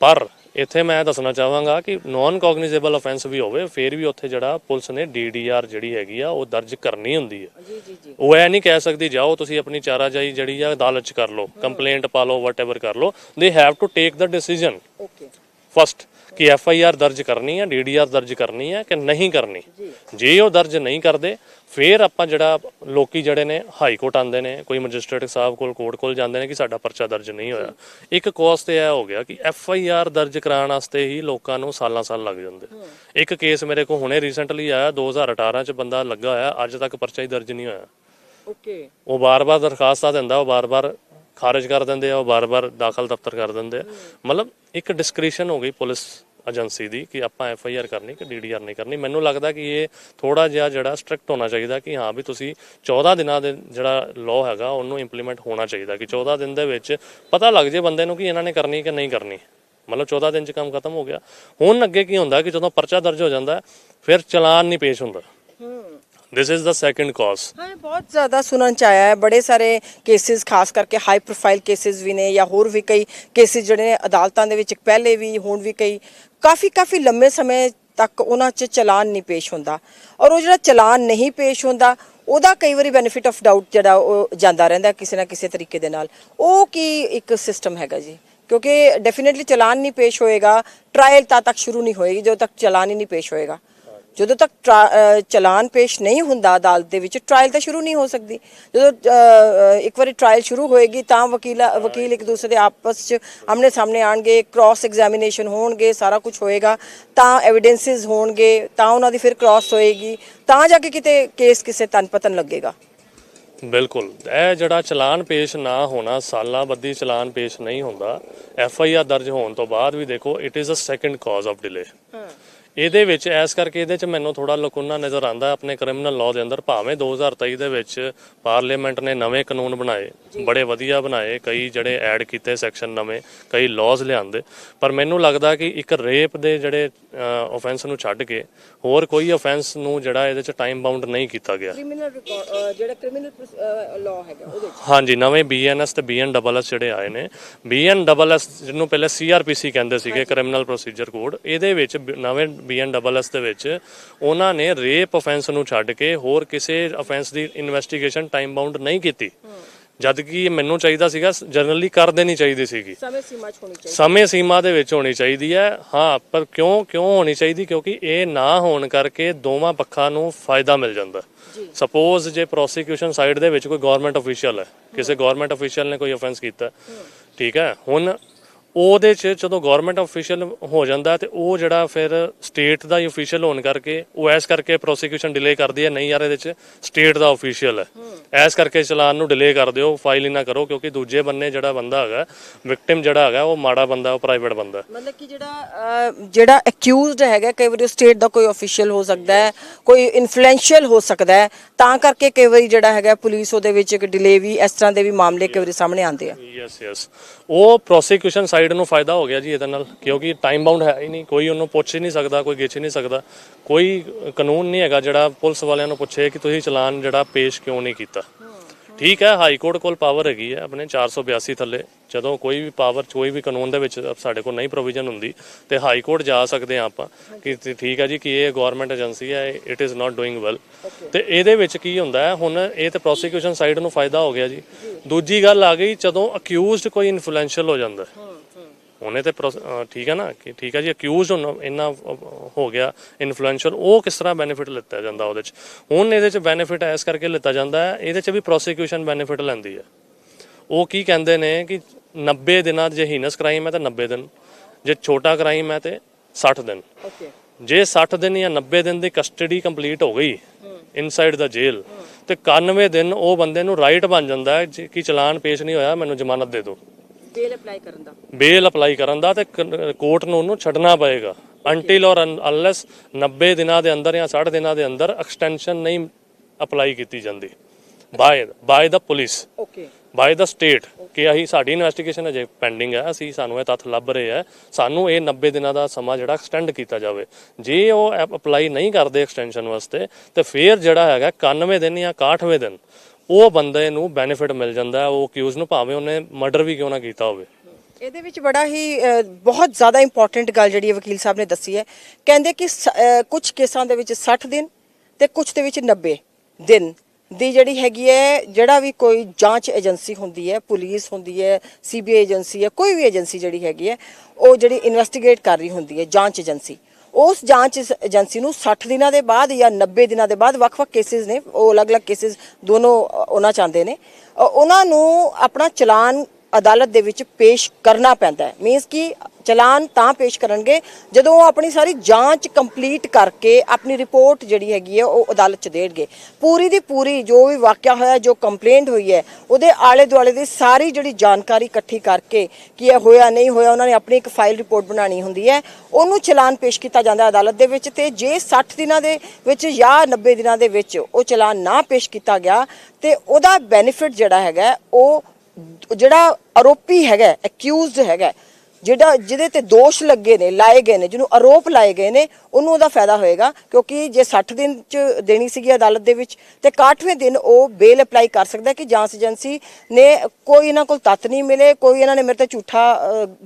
ਪਰ ਇੱਥੇ ਮੈਂ ਦੱਸਣਾ ਚਾਹਾਂਗਾ ਕਿ ਨਾਨ ਕੋਗਨੀਜ਼ੇਬਲ ਆਫੈਂਸ ਵੀ ਹੋਵੇ ਫਿਰ ਵੀ ਉੱਥੇ ਜਿਹੜਾ ਪੁਲਿਸ ਨੇ ਡੀਡੀਆਰ ਜਿਹੜੀ ਹੈਗੀ ਆ ਉਹ ਦਰਜ ਕਰਨੀ ਹੁੰਦੀ ਹੈ। ਜੀ ਜੀ ਜੀ। ਉਹ ਇਹ ਨਹੀਂ ਕਹਿ ਸਕਦੀ ਜਾਓ ਤੁਸੀਂ ਆਪਣੀ ਚਾਰਾਜਾਈ ਜਿਹੜੀ ਆ ਅਦਾਲਤ ਚ ਕਰ ਲਓ ਕੰਪਲੇਂਟ ਪਾ ਲਓ ਵਟਐਵਰ ਕਰ ਲਓ। They have to take the decision okay first ਕਿ ਐਫ ਆਈ ਆਰ ਦਰਜ ਕਰਨੀ ਹੈ ਡੀ ਡੀ ਆਰ ਦਰਜ ਕਰਨੀ ਹੈ ਕਿ ਨਹੀਂ ਕਰਨੀ। ਜੇ। ਉਹ ਦਰਜ ਨਹੀਂ ਕਰਦੇ ਫਿਰ ਆਪਾਂ ਜਿਹੜਾ ਲੋਕੀ ਜਿਹੜੇ ਨੇ ਹਾਈ ਕੋਰਟ ਆਉਂਦੇ ਨੇ ਕੋਈ ਮੈਜਿਸਟ੍ਰੇਟ ਸਾਹਿਬ ਕੋਲ ਕੋਰਟ ਕੋਲ ਜਾਂਦੇ ਨੇ ਕਿ ਸਾਡਾ ਪਰਚਾ ਦਰਜ ਨਹੀਂ ਹੋਇਆ। ਇੱਕ ਕੋਸ ਤੇ ਇਹ ਹੋ ਗਿਆ ਕਿ ਐਫ ਆਈ ਆਰ ਦਰਜ ਕਰਾਉਣ ਵਾਸਤੇ ਹੀ ਲੋਕਾਂ ਨੂੰ ਸਾਲਾਂ ਸਾਲ ਲੱਗ ਜਾਂਦੇ। ਇੱਕ ਕੇਸ ਮੇਰੇ ਕੋਲ ਹੁਣੇ ਰੀਸੈਂਟਲੀ ਆਇਆ 2018 ਚ ਬੰਦਾ ਲੱਗਾ ਹੋਇਆ ਅੱਜ ਤੱਕ ਪਰਚਾ ਹੀ ਦਰਜ ਨਹੀਂ ਹੋਇਆ। ਓਕੇ ਉਹ ਬਾਰ-ਬਾਰ ਦਰਖਾਸਤਾਂ ਦਿੰਦਾ ਉਹ ਬਾਰ-ਬਾਰ ਖਾਰਜ ਕਰ ਦਿੰਦੇ ਆ, ਉਹ ਬਾਰ-ਬਾਰ ਦਾਖਲ ਦਫ਼ਤਰ ਕਰ ਦਿੰਦੇ ਆ। ਮਤਲਬ ਇੱਕ ਡਿਸਕ੍ਰਿਸ਼ਨ ਹੋ ਗਈ ਪੁਲਿਸ ਏਜੰਸੀ ਦੀ ਕਿ ਆਪਾਂ ਐਫ ਆਈ ਆਰ ਕਰਨੀ ਕਿ ਡੀ ਡੀ ਆਰ ਨਹੀਂ ਕਰਨੀ। ਮੈਨੂੰ ਲੱਗਦਾ ਕਿ ਇਹ ਥੋੜਾ ਜਿਹਾ ਜਿਹੜਾ ਸਟ੍ਰਿਕਟ ਹੋਣਾ ਚਾਹੀਦਾ ਕਿ ਹਾਂ ਵੀ ਤੁਸੀਂ 14 ਦਿਨਾਂ ਦੇ ਜਿਹੜਾ ਲਾਅ ਹੈਗਾ, ਉਹਨੂੰ ਇੰਪਲੀਮੈਂਟ ਹੋਣਾ ਚਾਹੀਦਾ ਕਿ 14 ਦਿਨ ਦੇ ਵਿੱਚ ਪਤਾ ਲੱਗ ਜੇ ਬੰਦੇ ਨੂੰ ਕਿ ਇਹਨਾਂ ਨੇ ਕਰਨੀ ਕਿ ਨਹੀਂ ਕਰਨੀ। ਮਤਲਬ 14 ਦਿਨ ਚ ਕੰਮ ਖਤਮ ਹੋ ਗਿਆ। ਹੁਣ ਅੱਗੇ ਕੀ ਹੁੰਦਾ ਕਿ ਜਦੋਂ ਪਰਚਾ ਦਰਜ ਹੋ ਜਾਂਦਾ, ਫਿਰ ਚਲਾਨ ਨਹੀਂ ਪੇਸ਼ ਹੁੰਦਾ। This is the second cause ਹਾਂ ਬਹੁਤ ਜ਼ਿਆਦਾ ਸੁਣਨ ਚ ਆਇਆ ਹੈ। ਬੜੇ ਸਾਰੇ ਕੇਸਿਸ ਖਾਸ ਕਰਕੇ ਹਾਈ ਪ੍ਰੋਫਾਈਲ ਕੇਸਿਸ ਵੀ ਨੇ ਜਾਂ ਹੋਰ ਵੀ ਕਈ ਕੇਸਿਸ ਜਿਹੜੇ ਨੇ ਅਦਾਲਤਾਂ ਦੇ ਵਿੱਚ ਪਹਿਲੇ ਵੀ, ਹੁਣ ਵੀ ਕਈ। ਕਾਫੀ ਕਾਫੀ ਲੰਮੇ ਸਮੇਂ ਤੱਕ ਉਹਨਾਂ 'ਚ ਚਲਾਨ ਨਹੀਂ ਪੇਸ਼ ਹੁੰਦਾ। ਔਰ ਉਹ ਜਿਹੜਾ ਚਲਾਨ ਨਹੀਂ ਪੇਸ਼ ਹੁੰਦਾ, ਉਹਦਾ ਕਈ ਵਾਰੀ ਬੈਨੀਫਿਟ ਆਫ ਡਾਊਟ ਜਿਹੜਾ ਉਹ ਜਾਂਦਾ ਰਹਿੰਦਾ ਕਿਸੇ ਨਾ ਕਿਸੇ ਤਰੀਕੇ ਦੇ ਨਾਲ। ਉਹ ਕੀ ਇੱਕ ਸਿਸਟਮ ਹੈਗਾ ਜੀ? ਕਿਉਂਕਿ ਡੈਫੀਨਿਟਲੀ ਚਲਾਨ ਨਹੀਂ ਪੇਸ਼ ਹੋਏਗਾ ਟ੍ਰਾਇਲ ਤਾਂ ਤੱਕ ਸ਼ੁਰੂ ਨਹੀਂ ਹੋਏਗੀ, ਜਦੋਂ ਤੱਕ ਚਲਾਨ ਹੀ ਨਹੀਂ ਪੇਸ਼ ਹੋਏਗਾ। ਜਦੋਂ ਤੱਕ ਚਲਾਨ ਪੇਸ਼ ਨਹੀਂ ਹੁੰਦਾ ਅਦਾਲਤ ਦੇ ਵਿੱਚ ਟ੍ਰਾਇਲ ਤਾਂ ਸ਼ੁਰੂ ਨਹੀਂ ਹੋ ਸਕਦੀ। ਜਦੋਂ ਇੱਕ ਵਾਰੀ ਟ੍ਰਾਇਲ ਸ਼ੁਰੂ ਹੋਏਗੀ ਤਾਂ ਵਕੀਲ ਵਕੀਲ ਇੱਕ ਦੂਸਰੇ ਦੇ ਆਪਸ 'ਚ ਆਮਨੇ ਸਾਹਮਣੇ ਆਣਗੇ ਕ੍ਰਾਸ ਐਗਜ਼ਾਮੀਨੇਸ਼ਨ ਹੋਣਗੇ ਸਾਰਾ ਕੁਝ ਹੋਏਗਾ ਤਾਂ ਐਵੀਡੈਂਸਿਸ ਹੋਣਗੇ ਤਾਂ ਉਹਨਾਂ ਦੀ ਫਿਰ ਕ੍ਰਾਸ ਹੋਏਗੀ ਤਾਂ ਜਾ ਕੇ ਕਿਤੇ ਕੇਸ ਕਿਸੇ ਤਨ ਪਤਨ ਲੱਗੇਗਾ। ਬਿਲਕੁਲ। ਇਹ ਜਿਹੜਾ ਚਲਾਨ ਪੇਸ਼ ਨਾ ਹੋਣਾ ਸਾਲਾਂ ਬੱਦੀ ਚਲਾਨ ਪੇਸ਼ ਨਹੀਂ ਹੁੰਦਾ ਐਫ ਆਈ ਆਰ ਦਰਜ ਹੋਣ ਤੋਂ ਬਾਅਦ ਵੀ ਦੇਖੋ it is a second cause of delay ਇਹਦੇ ਵਿੱਚ ਐਸ ਕਰਕੇ ਇਹਦੇ ਚ ਮੈਨੂੰ ਥੋੜਾ ਲਕੁਨਾ ਨਜ਼ਰ ਆਂਦਾ ਆਪਣੇ ਕ੍ਰਿਮੀਨਲ ਲਾਅ ਦੇ ਅੰਦਰ ਭਾਵੇਂ 2023 ਦੇ ਵਿੱਚ ਪਾਰਲੀਮੈਂਟ ਨੇ ਨਵੇਂ ਕਾਨੂੰਨ ਬਣਾਏ ਬੜੇ ਵਧੀਆ ਬਣਾਏ ਕਈ ਜਿਹੜੇ ਐਡ ਕੀਤੇ ਸੈਕਸ਼ਨ ਨਵੇਂ ਕਈ ਲਾਜ਼ ਲਿਆਂਦੇ ਪਰ ਮੈਨੂੰ ਲੱਗਦਾ ਕਿ ਇੱਕ ਰੇਪ ਦੇ ਜਿਹੜੇ ਆਫੈਂਸ ਨੂੰ ਛੱਡ ਕੇ ਹੋਰ ਕੋਈ ਆਫੈਂਸ ਨੂੰ ਜਿਹੜਾ ਇਹਦੇ ਚ ਟਾਈਮ ਬਾਉਂਡ ਨਹੀਂ ਕੀਤਾ ਗਿਆ। ਕ੍ਰਿਮੀਨਲ ਜਿਹੜਾ ਕ੍ਰਿਮੀਨਲ ਲਾਅ ਹੈਗਾ ਉਹਦੇ ਹਾਂਜੀ ਨਵੇਂ ਬੀਐਨਐਸ ਤੇ ਬੀਐਨਡਬਲਐਸ ਜਿਹੜੇ ਆਏ ਨੇ ਬੀਐਨਡਬਲਐਸ ਜਿਹਨੂੰ ਪਹਿਲੇ ਸੀਆਰਪੀਸੀ ਕਹਿੰਦੇ ਸੀਗੇ ਕ੍ਰਿਮੀਨਲ ਪ੍ਰੋਸੀਜਰ ਕੋਡ ਇਹਦੇ ਵਿੱਚ ਨਵੇਂ ਬੀਐਨਡਬਲਐਸ ਦੇ ਵਿੱਚ ਉਹਨਾਂ ਨੇ ਰੇਪ ਅਫੈਂਸ ਨੂੰ ਛੱਡ ਕੇ ਹੋਰ ਕਿਸੇ ਅਫੈਂਸ ਦੀ ਇਨਵੈਸਟੀਗੇਸ਼ਨ ਟਾਈਮ ਬਾਉਂਡ ਨਹੀਂ ਕੀਤੀ। ਜਦ ਕਿ ਮੈਨੂੰ ਚਾਹੀਦਾ ਸੀਗਾ ਜਨਰਲੀ ਕਰ ਦੇਣੀ ਚਾਹੀਦੀ ਸੀਗੀ। ਸਮੇਂ ਸੀਮਾ 'ਚ ਹੋਣੀ ਚਾਹੀਦੀ। ਸਮੇਂ ਸੀਮਾ ਦੇ ਵਿੱਚ ਹੋਣੀ ਚਾਹੀਦੀ ਹੈ। ਹਾਂ ਪਰ ਕਿਉਂ ਕਿਉਂ ਹੋਣੀ ਚਾਹੀਦੀ? ਕਿਉਂਕਿ ਇਹ ਨਾ ਹੋਣ ਕਰਕੇ ਦੋਵਾਂ ਪੱਖਾਂ ਨੂੰ ਫਾਇਦਾ ਮਿਲ ਜਾਂਦਾ। ਸਪੋਜ਼ ਜੇ ਪ੍ਰੋਸੀਕਿਊਸ਼ਨ ਸਾਈਡ ਦੇ ਵਿੱਚ ਕੋਈ ਗਵਰਨਮੈਂਟ ਅਫੀਸ਼ੀਅਲ ਹੈ ਕਿਸੇ ਗਵਰਨਮੈਂਟ ਅਫੀਸ਼ੀਅਲ ਨੇ ਕੋਈ ਅਫੈਂਸ ਕੀਤਾ ਠੀਕ ਹੈ ਹੁਣ ਉਹਦੇ ਚ ਜਦੋਂ ਗਵਰਨਮੈਂਟ ਅਫੀਸ਼ੀਅਲ ਹੋ ਜਾਂਦਾ ਤੇ ਉਹ ਜਿਹੜਾ ਫਿਰ ਸਟੇਟ ਦਾ ਹੀ ਅਫੀਸ਼ੀਅਲ ਹੋਣ ਕਰਕੇ ਉਹ ਐਸ ਕਰਕੇ ਪ੍ਰੋਸੀਕਿਊਸ਼ਨ ਡਿਲੇ ਕਰਦੀ ਹੈ ਨਹੀਂ ਯਾਰ ਇਹਦੇ ਚ ਸਟੇਟ ਦਾ ਅਫੀਸ਼ੀਅਲ ਹੈ। ਐਸ ਕਰਕੇ ਚਲਾਨ ਨੂੰ ਡਿਲੇ ਕਰ ਦਿਓ ਫਾਈਲ ਹੀ ਨਾ ਕਰੋ ਕਿਉਂਕਿ ਦੂਜੇ ਬੰਨੇ ਜਿਹੜਾ ਬੰਦਾ ਹੈਗਾ ਵਿਕਟਿਮ ਜਿਹੜਾ ਹੈਗਾ ਉਹ ਮਾੜਾ ਬੰਦਾ ਉਹ ਪ੍ਰਾਈਵੇਟ ਬੰਦਾ ਮਤਲਬ ਕਿ ਜਿਹੜਾ ਜਿਹੜਾ ਅਕਿਊਜ਼ਡ ਹੈਗਾ ਕਈ ਵਾਰੀ ਸਟੇਟ ਦਾ ਕੋਈ ਅਫੀਸ਼ੀਅਲ ਹੋ ਸਕਦਾ ਹੈ ਕੋਈ ਇਨਫਲੂਐਂਸ਼ੀਅਲ ਹੋ ਸਕਦਾ ਹੈ ਤਾਂ ਕਰਕੇ ਕਈ ਵਾਰੀ ਜਿਹੜਾ ਹੈਗਾ ਪੁਲਿਸ ਉਹਦੇ ਵਿੱਚ ਇੱਕ ਡਿਲੇ ਵੀ ਇਸ ਤਰ੍ਹਾਂ ਦੇ ਵੀ ਮਾਮਲੇ ਕਈ ਵਾਰੀ ਸਾਹਮਣੇ ਆਉਂਦੇ ਆ। ਯੈਸ ਯੈਸ ਉਹ ਪ੍ਰੋਸੀਕਿਊਸ਼ਨ ਸਾਈਡ ਨੂੰ ਫਾਇਦਾ ਹੋ ਗਿਆ ਜੀ ਇਹਦੇ ਨਾਲ ਕਿਉਂਕਿ ਟਾਈਮ ਬਾਉਂਡ ਹੈ ਹੀ ਨਹੀਂ ਕੋਈ ਉਹਨੂੰ ਪੁੱਛ ਹੀ ਨਹੀਂ ਸਕਦਾ ਕੋਈ ਗਿੱਛ ਹੀ ਨਹੀਂ ਸਕਦਾ। ਕੋਈ ਕਾਨੂੰਨ ਨਹੀਂ ਹੈਗਾ ਜਿਹੜਾ ਪੁਲਿਸ ਵਾਲਿਆਂ ਨੂੰ ਪੁੱਛੇ ਕਿ ਤੁਸੀਂ ਚਲਾਨ ਜਿਹੜਾ ਪੇਸ਼ ਕਿਉਂ ਨਹੀਂ ਕੀਤਾ। ਠੀਕ ਹੈ ਹਾਈ ਕੋਰਟ ਕੋਲ ਪਾਵਰ ਹੈਗੀ ਹੈ ਆਪਣੇ 482 ਥੱਲੇ। ਜਦੋਂ ਕੋਈ ਵੀ ਪਾਵਰ ਕੋਈ ਵੀ ਕਾਨੂੰਨ ਦੇ ਵਿੱਚ ਸਾਡੇ ਕੋਲ ਨਹੀਂ ਪ੍ਰੋਵੀਜ਼ਨ ਹੁੰਦੀ ਤੇ ਹਾਈ ਕੋਰਟ ਜਾ ਸਕਦੇ ਆ ਆਪਾਂ ਕਿ ਠੀਕ ਹੈ ਜੀ ਕਿ ਇਹ ਗਵਰਨਮੈਂਟ ਏਜੰਸੀ ਹੈ it is not doing well ਤੇ ਇਹਦੇ ਵਿੱਚ ਕੀ ਹੁੰਦਾ ਹੈ ਹੁਣ ਇਹ ਤੇ ਪ੍ਰੋਸੀਕਿਊਸ਼ਨ ਸਾਈਡ ਨੂੰ ਫਾਇਦਾ ਹੋ ਗਿਆ ਜੀ। ਦੂਜੀ ਗੱਲ ਆ ਗਈ ਜਦੋਂ ਅਕਿਊਜ਼ਡ ਕੋਈ ਇਨਫਲੂਐਂਸ਼ੀਅਲ ਹੋ ਜਾਂਦਾ ਉਹਨੇ ਤੇ ਪ੍ਰੋ- ਠੀਕ ਹੈ ਨਾ ਕਿ ਠੀਕ ਹੈ ਜੀ ਅਕਿਊਜ਼ਡ ਹੁਣ ਇੰਨਾ ਹੋ ਗਿਆ ਇਨਫਲੂਐਂਸ਼ੀਅਲ ਉਹ ਕਿਸ ਤਰ੍ਹਾਂ ਬੈਨੀਫਿਟ ਲਿੱਤਾ ਜਾਂਦਾ ਉਹਦੇ ਚ? ਹੁਣ ਇਹਦੇ ਚ ਬੈਨੀਫਿਟ ਐਸ ਕਰਕੇ ਲਿੱਤਾ ਜਾਂਦਾ ਹੈ ਇਹਦੇ ਚ ਵੀ ਪ੍ਰੋਸੀਕਿਊਸ਼ਨ ਬੈਨੀਫਿਟ ਲੈਂਦੀ ਹੈ। ਉਹ ਕੀ ਕਹਿੰਦੇ ਨੇ ਕਿ 90 ਦਿਨਾਂ ਜੇ ਹੀਨਸ ਕ੍ਰਾਈਮ ਹੈ ਤਾਂ 90 ਦਿਨ ਜੇ ਛੋਟਾ ਕ੍ਰਾਈਮ ਹੈ ਤੇ 60 ਦਿਨ। ਓਕੇ ਜੇ 60 ਦਿਨ ਜਾਂ 90 ਦਿਨ ਦੀ ਕਸਟਡੀ ਕੰਪਲੀਟ ਹੋ ਗਈ ਇਨਸਾਈਡ ਦਾ ਜੇਲ ਤੇ 91 ਦਿਨ ਉਹ ਬੰਦੇ ਨੂੰ ਰਾਈਟ ਬਣ ਜਾਂਦਾ ਹੈ ਜੇ- ਕਿ ਚਲਾਨ ਪੇਸ਼ ਨਹੀਂ ਹੋਇਆ ਮੈਨੂੰ ਜ਼ਮਾਨਤ ਦੇ ਦਿਓ। ਬੇਲ ਅਪਲਾਈ ਕਰਨ ਦਾ। ਬੇਲ ਅਪਲਾਈ ਕਰਨ ਦਾ ਤੇ ਕੋਰਟ ਨੂੰ ਉਹਨੂੰ ਛੱਡਣਾ ਪਏਗਾ। ਅੰਟਿਲ ਔਰ ਅਨਲੈਸ 90 ਦਿਨਾਂ ਦੇ ਅੰਦਰ ਜਾਂ 60 ਦਿਨਾਂ ਦੇ ਅੰਦਰ ਐਕਸਟੈਂਸ਼ਨ ਨਹੀਂ ਅਪਲਾਈ ਕੀਤੀ ਜਾਂਦੀ। By by the police okay by the state ਕਿ ਅਸੀਂ ਸਾਡੀ ਇਨਵੈਸਟੀਗੇਸ਼ਨ ਅਜੇ ਪੈਂਡਿੰਗ ਹੈ। ਅਸੀਂ ਸਾਨੂੰ ਇਹ ਤੱਥ ਲੱਭ ਰਹੇ ਆ ਸਾਨੂੰ ਇਹ 90 ਦਿਨਾਂ ਦਾ ਸਮਾਂ ਜਿਹੜਾ ਐਕਸਟੈਂਡ ਕੀਤਾ ਜਾਵੇ। ਜੇ ਉਹ ਅਪਲਾਈ ਨਹੀਂ ਕਰਦੇ ਐਕਸਟੈਂਸ਼ਨ ਵਾਸਤੇ ਤੇ ਫਿਰ ਜਿਹੜਾ ਹੈਗਾ 91 ਦਿਨ ਜਾਂ 61ਵੇਂ ਦਿਨ ਉਹ ਬੰਦੇ ਨੂੰ ਬੈਨੀਫਿਟ ਮਿਲ ਜਾਂਦਾ ਉਹ ਅਕਿਊਜ਼ ਨੂੰ ਭਾਵੇਂ ਉਹਨੇ ਮਰਡਰ ਵੀ ਕਿਉਂ ਨਾ ਕੀਤਾ ਹੋਵੇ। ਇਹਦੇ ਵਿੱਚ ਬੜਾ ਹੀ ਬਹੁਤ ਜ਼ਿਆਦਾ ਇੰਪੋਰਟੈਂਟ ਗੱਲ ਜਿਹੜੀ ਹੈ ਵਕੀਲ ਸਾਹਿਬ ਨੇ ਦੱਸੀ ਹੈ। ਕਹਿੰਦੇ ਕਿ ਸ- ਅਹ, ਕੁਝ ਕੇਸਾਂ ਦੇ ਵਿੱਚ 60 ਦਿਨ ਤੇ ਕੁਝ ਦੇ ਵਿੱਚ 90 ਦਿਨ ਦੀ ਜਿਹੜੀ ਹੈਗੀ ਹੈ ਜਿਹੜਾ ਵੀ ਕੋਈ ਜਾਂਚ ਏਜੰਸੀ ਹੁੰਦੀ ਹੈ ਪੁਲਿਸ ਹੁੰਦੀ ਹੈ ਸੀਬੀਆਈ ਏਜੰਸੀ ਹੈ ਕੋਈ ਵੀ ਏਜੰਸੀ ਜਿਹੜੀ ਹੈਗੀ ਹੈ ਉਹ ਜਿਹੜੀ ਇਨਵੈਸਟੀਗੇਟ ਕਰ ਰਹੀ ਹੁੰਦੀ ਹੈ ਜਾਂਚ ਏਜੰਸੀ। ਉਸ ਜਾਂਚ ਏਜੰਸੀ ਨੂੰ 60 ਦਿਨਾਂ ਦੇ ਬਾਅਦ ਜਾਂ 90 ਦਿਨਾਂ ਦੇ ਬਾਅਦ ਵੱਖ-ਵੱਖ ਕੇਸਿਸ ਨੇ ਉਹ ਅਲੱਗ-ਅਲੱਗ ਕੇਸਿਸ ਦੋਨੋਂ ਅ, ਉਹਨਾਂ ਚਾਹੁੰਦੇ ਨੇ। ਉਹਨਾਂ ਨੂੰ ਆਪਣਾ ਚਲਾਨ ਅਦਾਲਤ ਦੇ ਵਿੱਚ ਪੇਸ਼ ਕਰਨਾ ਪੈਂਦਾ ਹੈ। ਮੀਨਸ ਕਿ ਚਲਾਨ ਤਾਂ ਪੇਸ਼ ਕਰਨਗੇ ਜਦੋਂ ਉਹ ਆਪਣੀ ਸਾਰੀ ਜਾਂਚ ਕੰਪਲੀਟ ਕਰਕੇ ਆਪਣੀ ਰਿਪੋਰਟ ਜਿਹੜੀ ਹੈਗੀ ਹੈ, ਉਹ ਅਦਾਲਤ 'ਚ ਦੇਣਗੇ। ਪੂਰੀ ਦੀ ਪੂਰੀ ਜੋ ਵੀ ਵਾਕਿਆ ਹੋਇਆ, ਜੋ ਕੰਪਲੇਂਟ ਹੋਈ ਹੈ, ਉਹਦੇ ਆਲੇ ਦੁਆਲੇ ਦੀ ਸਾਰੀ ਜਿਹੜੀ ਜਾਣਕਾਰੀ ਇਕੱਠੀ ਕਰਕੇ ਕਿ ਇਹ ਹੋਇਆ, ਨਹੀਂ ਹੋਇਆ, ਉਹਨਾਂ ਨੇ ਆਪਣੀ ਇੱਕ ਫਾਈਲ ਰਿਪੋਰਟ ਬਣਾਉਣੀ ਹੁੰਦੀ ਹੈ। ਉਹਨੂੰ ਚਲਾਨ ਪੇਸ਼ ਕੀਤਾ ਜਾਂਦਾ ਅਦਾਲਤ ਦੇ ਵਿੱਚ ਤੇ ਜੇ 60 ਦਿਨਾਂ ਦੇ ਵਿੱਚ ਜਾਂ 90 ਦਿਨਾਂ ਦੇ ਵਿੱਚ ਉਹ ਚਲਾਨ ਨਾ ਪੇਸ਼ ਕੀਤਾ ਗਿਆ ਤੇ ਉਹਦਾ ਬੈਨੀਫਿਟ ਜਿਹੜਾ ਹੈਗਾ, ਉਹ ਜਿਹੜਾ ਆਰੋਪੀ ਹੈਗਾ ਅਕਿਊਜ਼ਡ ਹੈਗਾ ਜਿਹੜਾ ਜਿਹਦੇ ਤੇ ਦੋਸ਼ ਲੱਗੇ ਨੇ, ਲਾਏ ਗਏ ਨੇ, ਜਿਹਨੂੰ ਆਰੋਪ ਲਾਏ ਗਏ ਨੇ, ਉਹਨੂੰ ਉਹਦਾ ਫਾਇਦਾ ਹੋਏਗਾ, ਕਿਉਂਕਿ ਜੇ 60 ਦਿਨ ਚ ਦੇਣੀ ਸੀਗੀ ਅਦਾਲਤ ਦੇ ਵਿੱਚ, ਤੇ 61ਵੇਂ ਦਿਨ ਉਹ ਬੇਲ ਅਪਲਾਈ ਕਰ ਸਕਦਾ ਕਿ ਜਾਂਚ ਏਜੰਸੀ ਨੇ ਕੋਈ ਇਹਨਾਂ ਕੋਲ ਤੱਤ ਨਹੀਂ ਮਿਲੇ, ਕੋਈ ਇਹਨਾਂ ਨੇ ਮੇਰੇ ਤੇ ਝੂਠਾ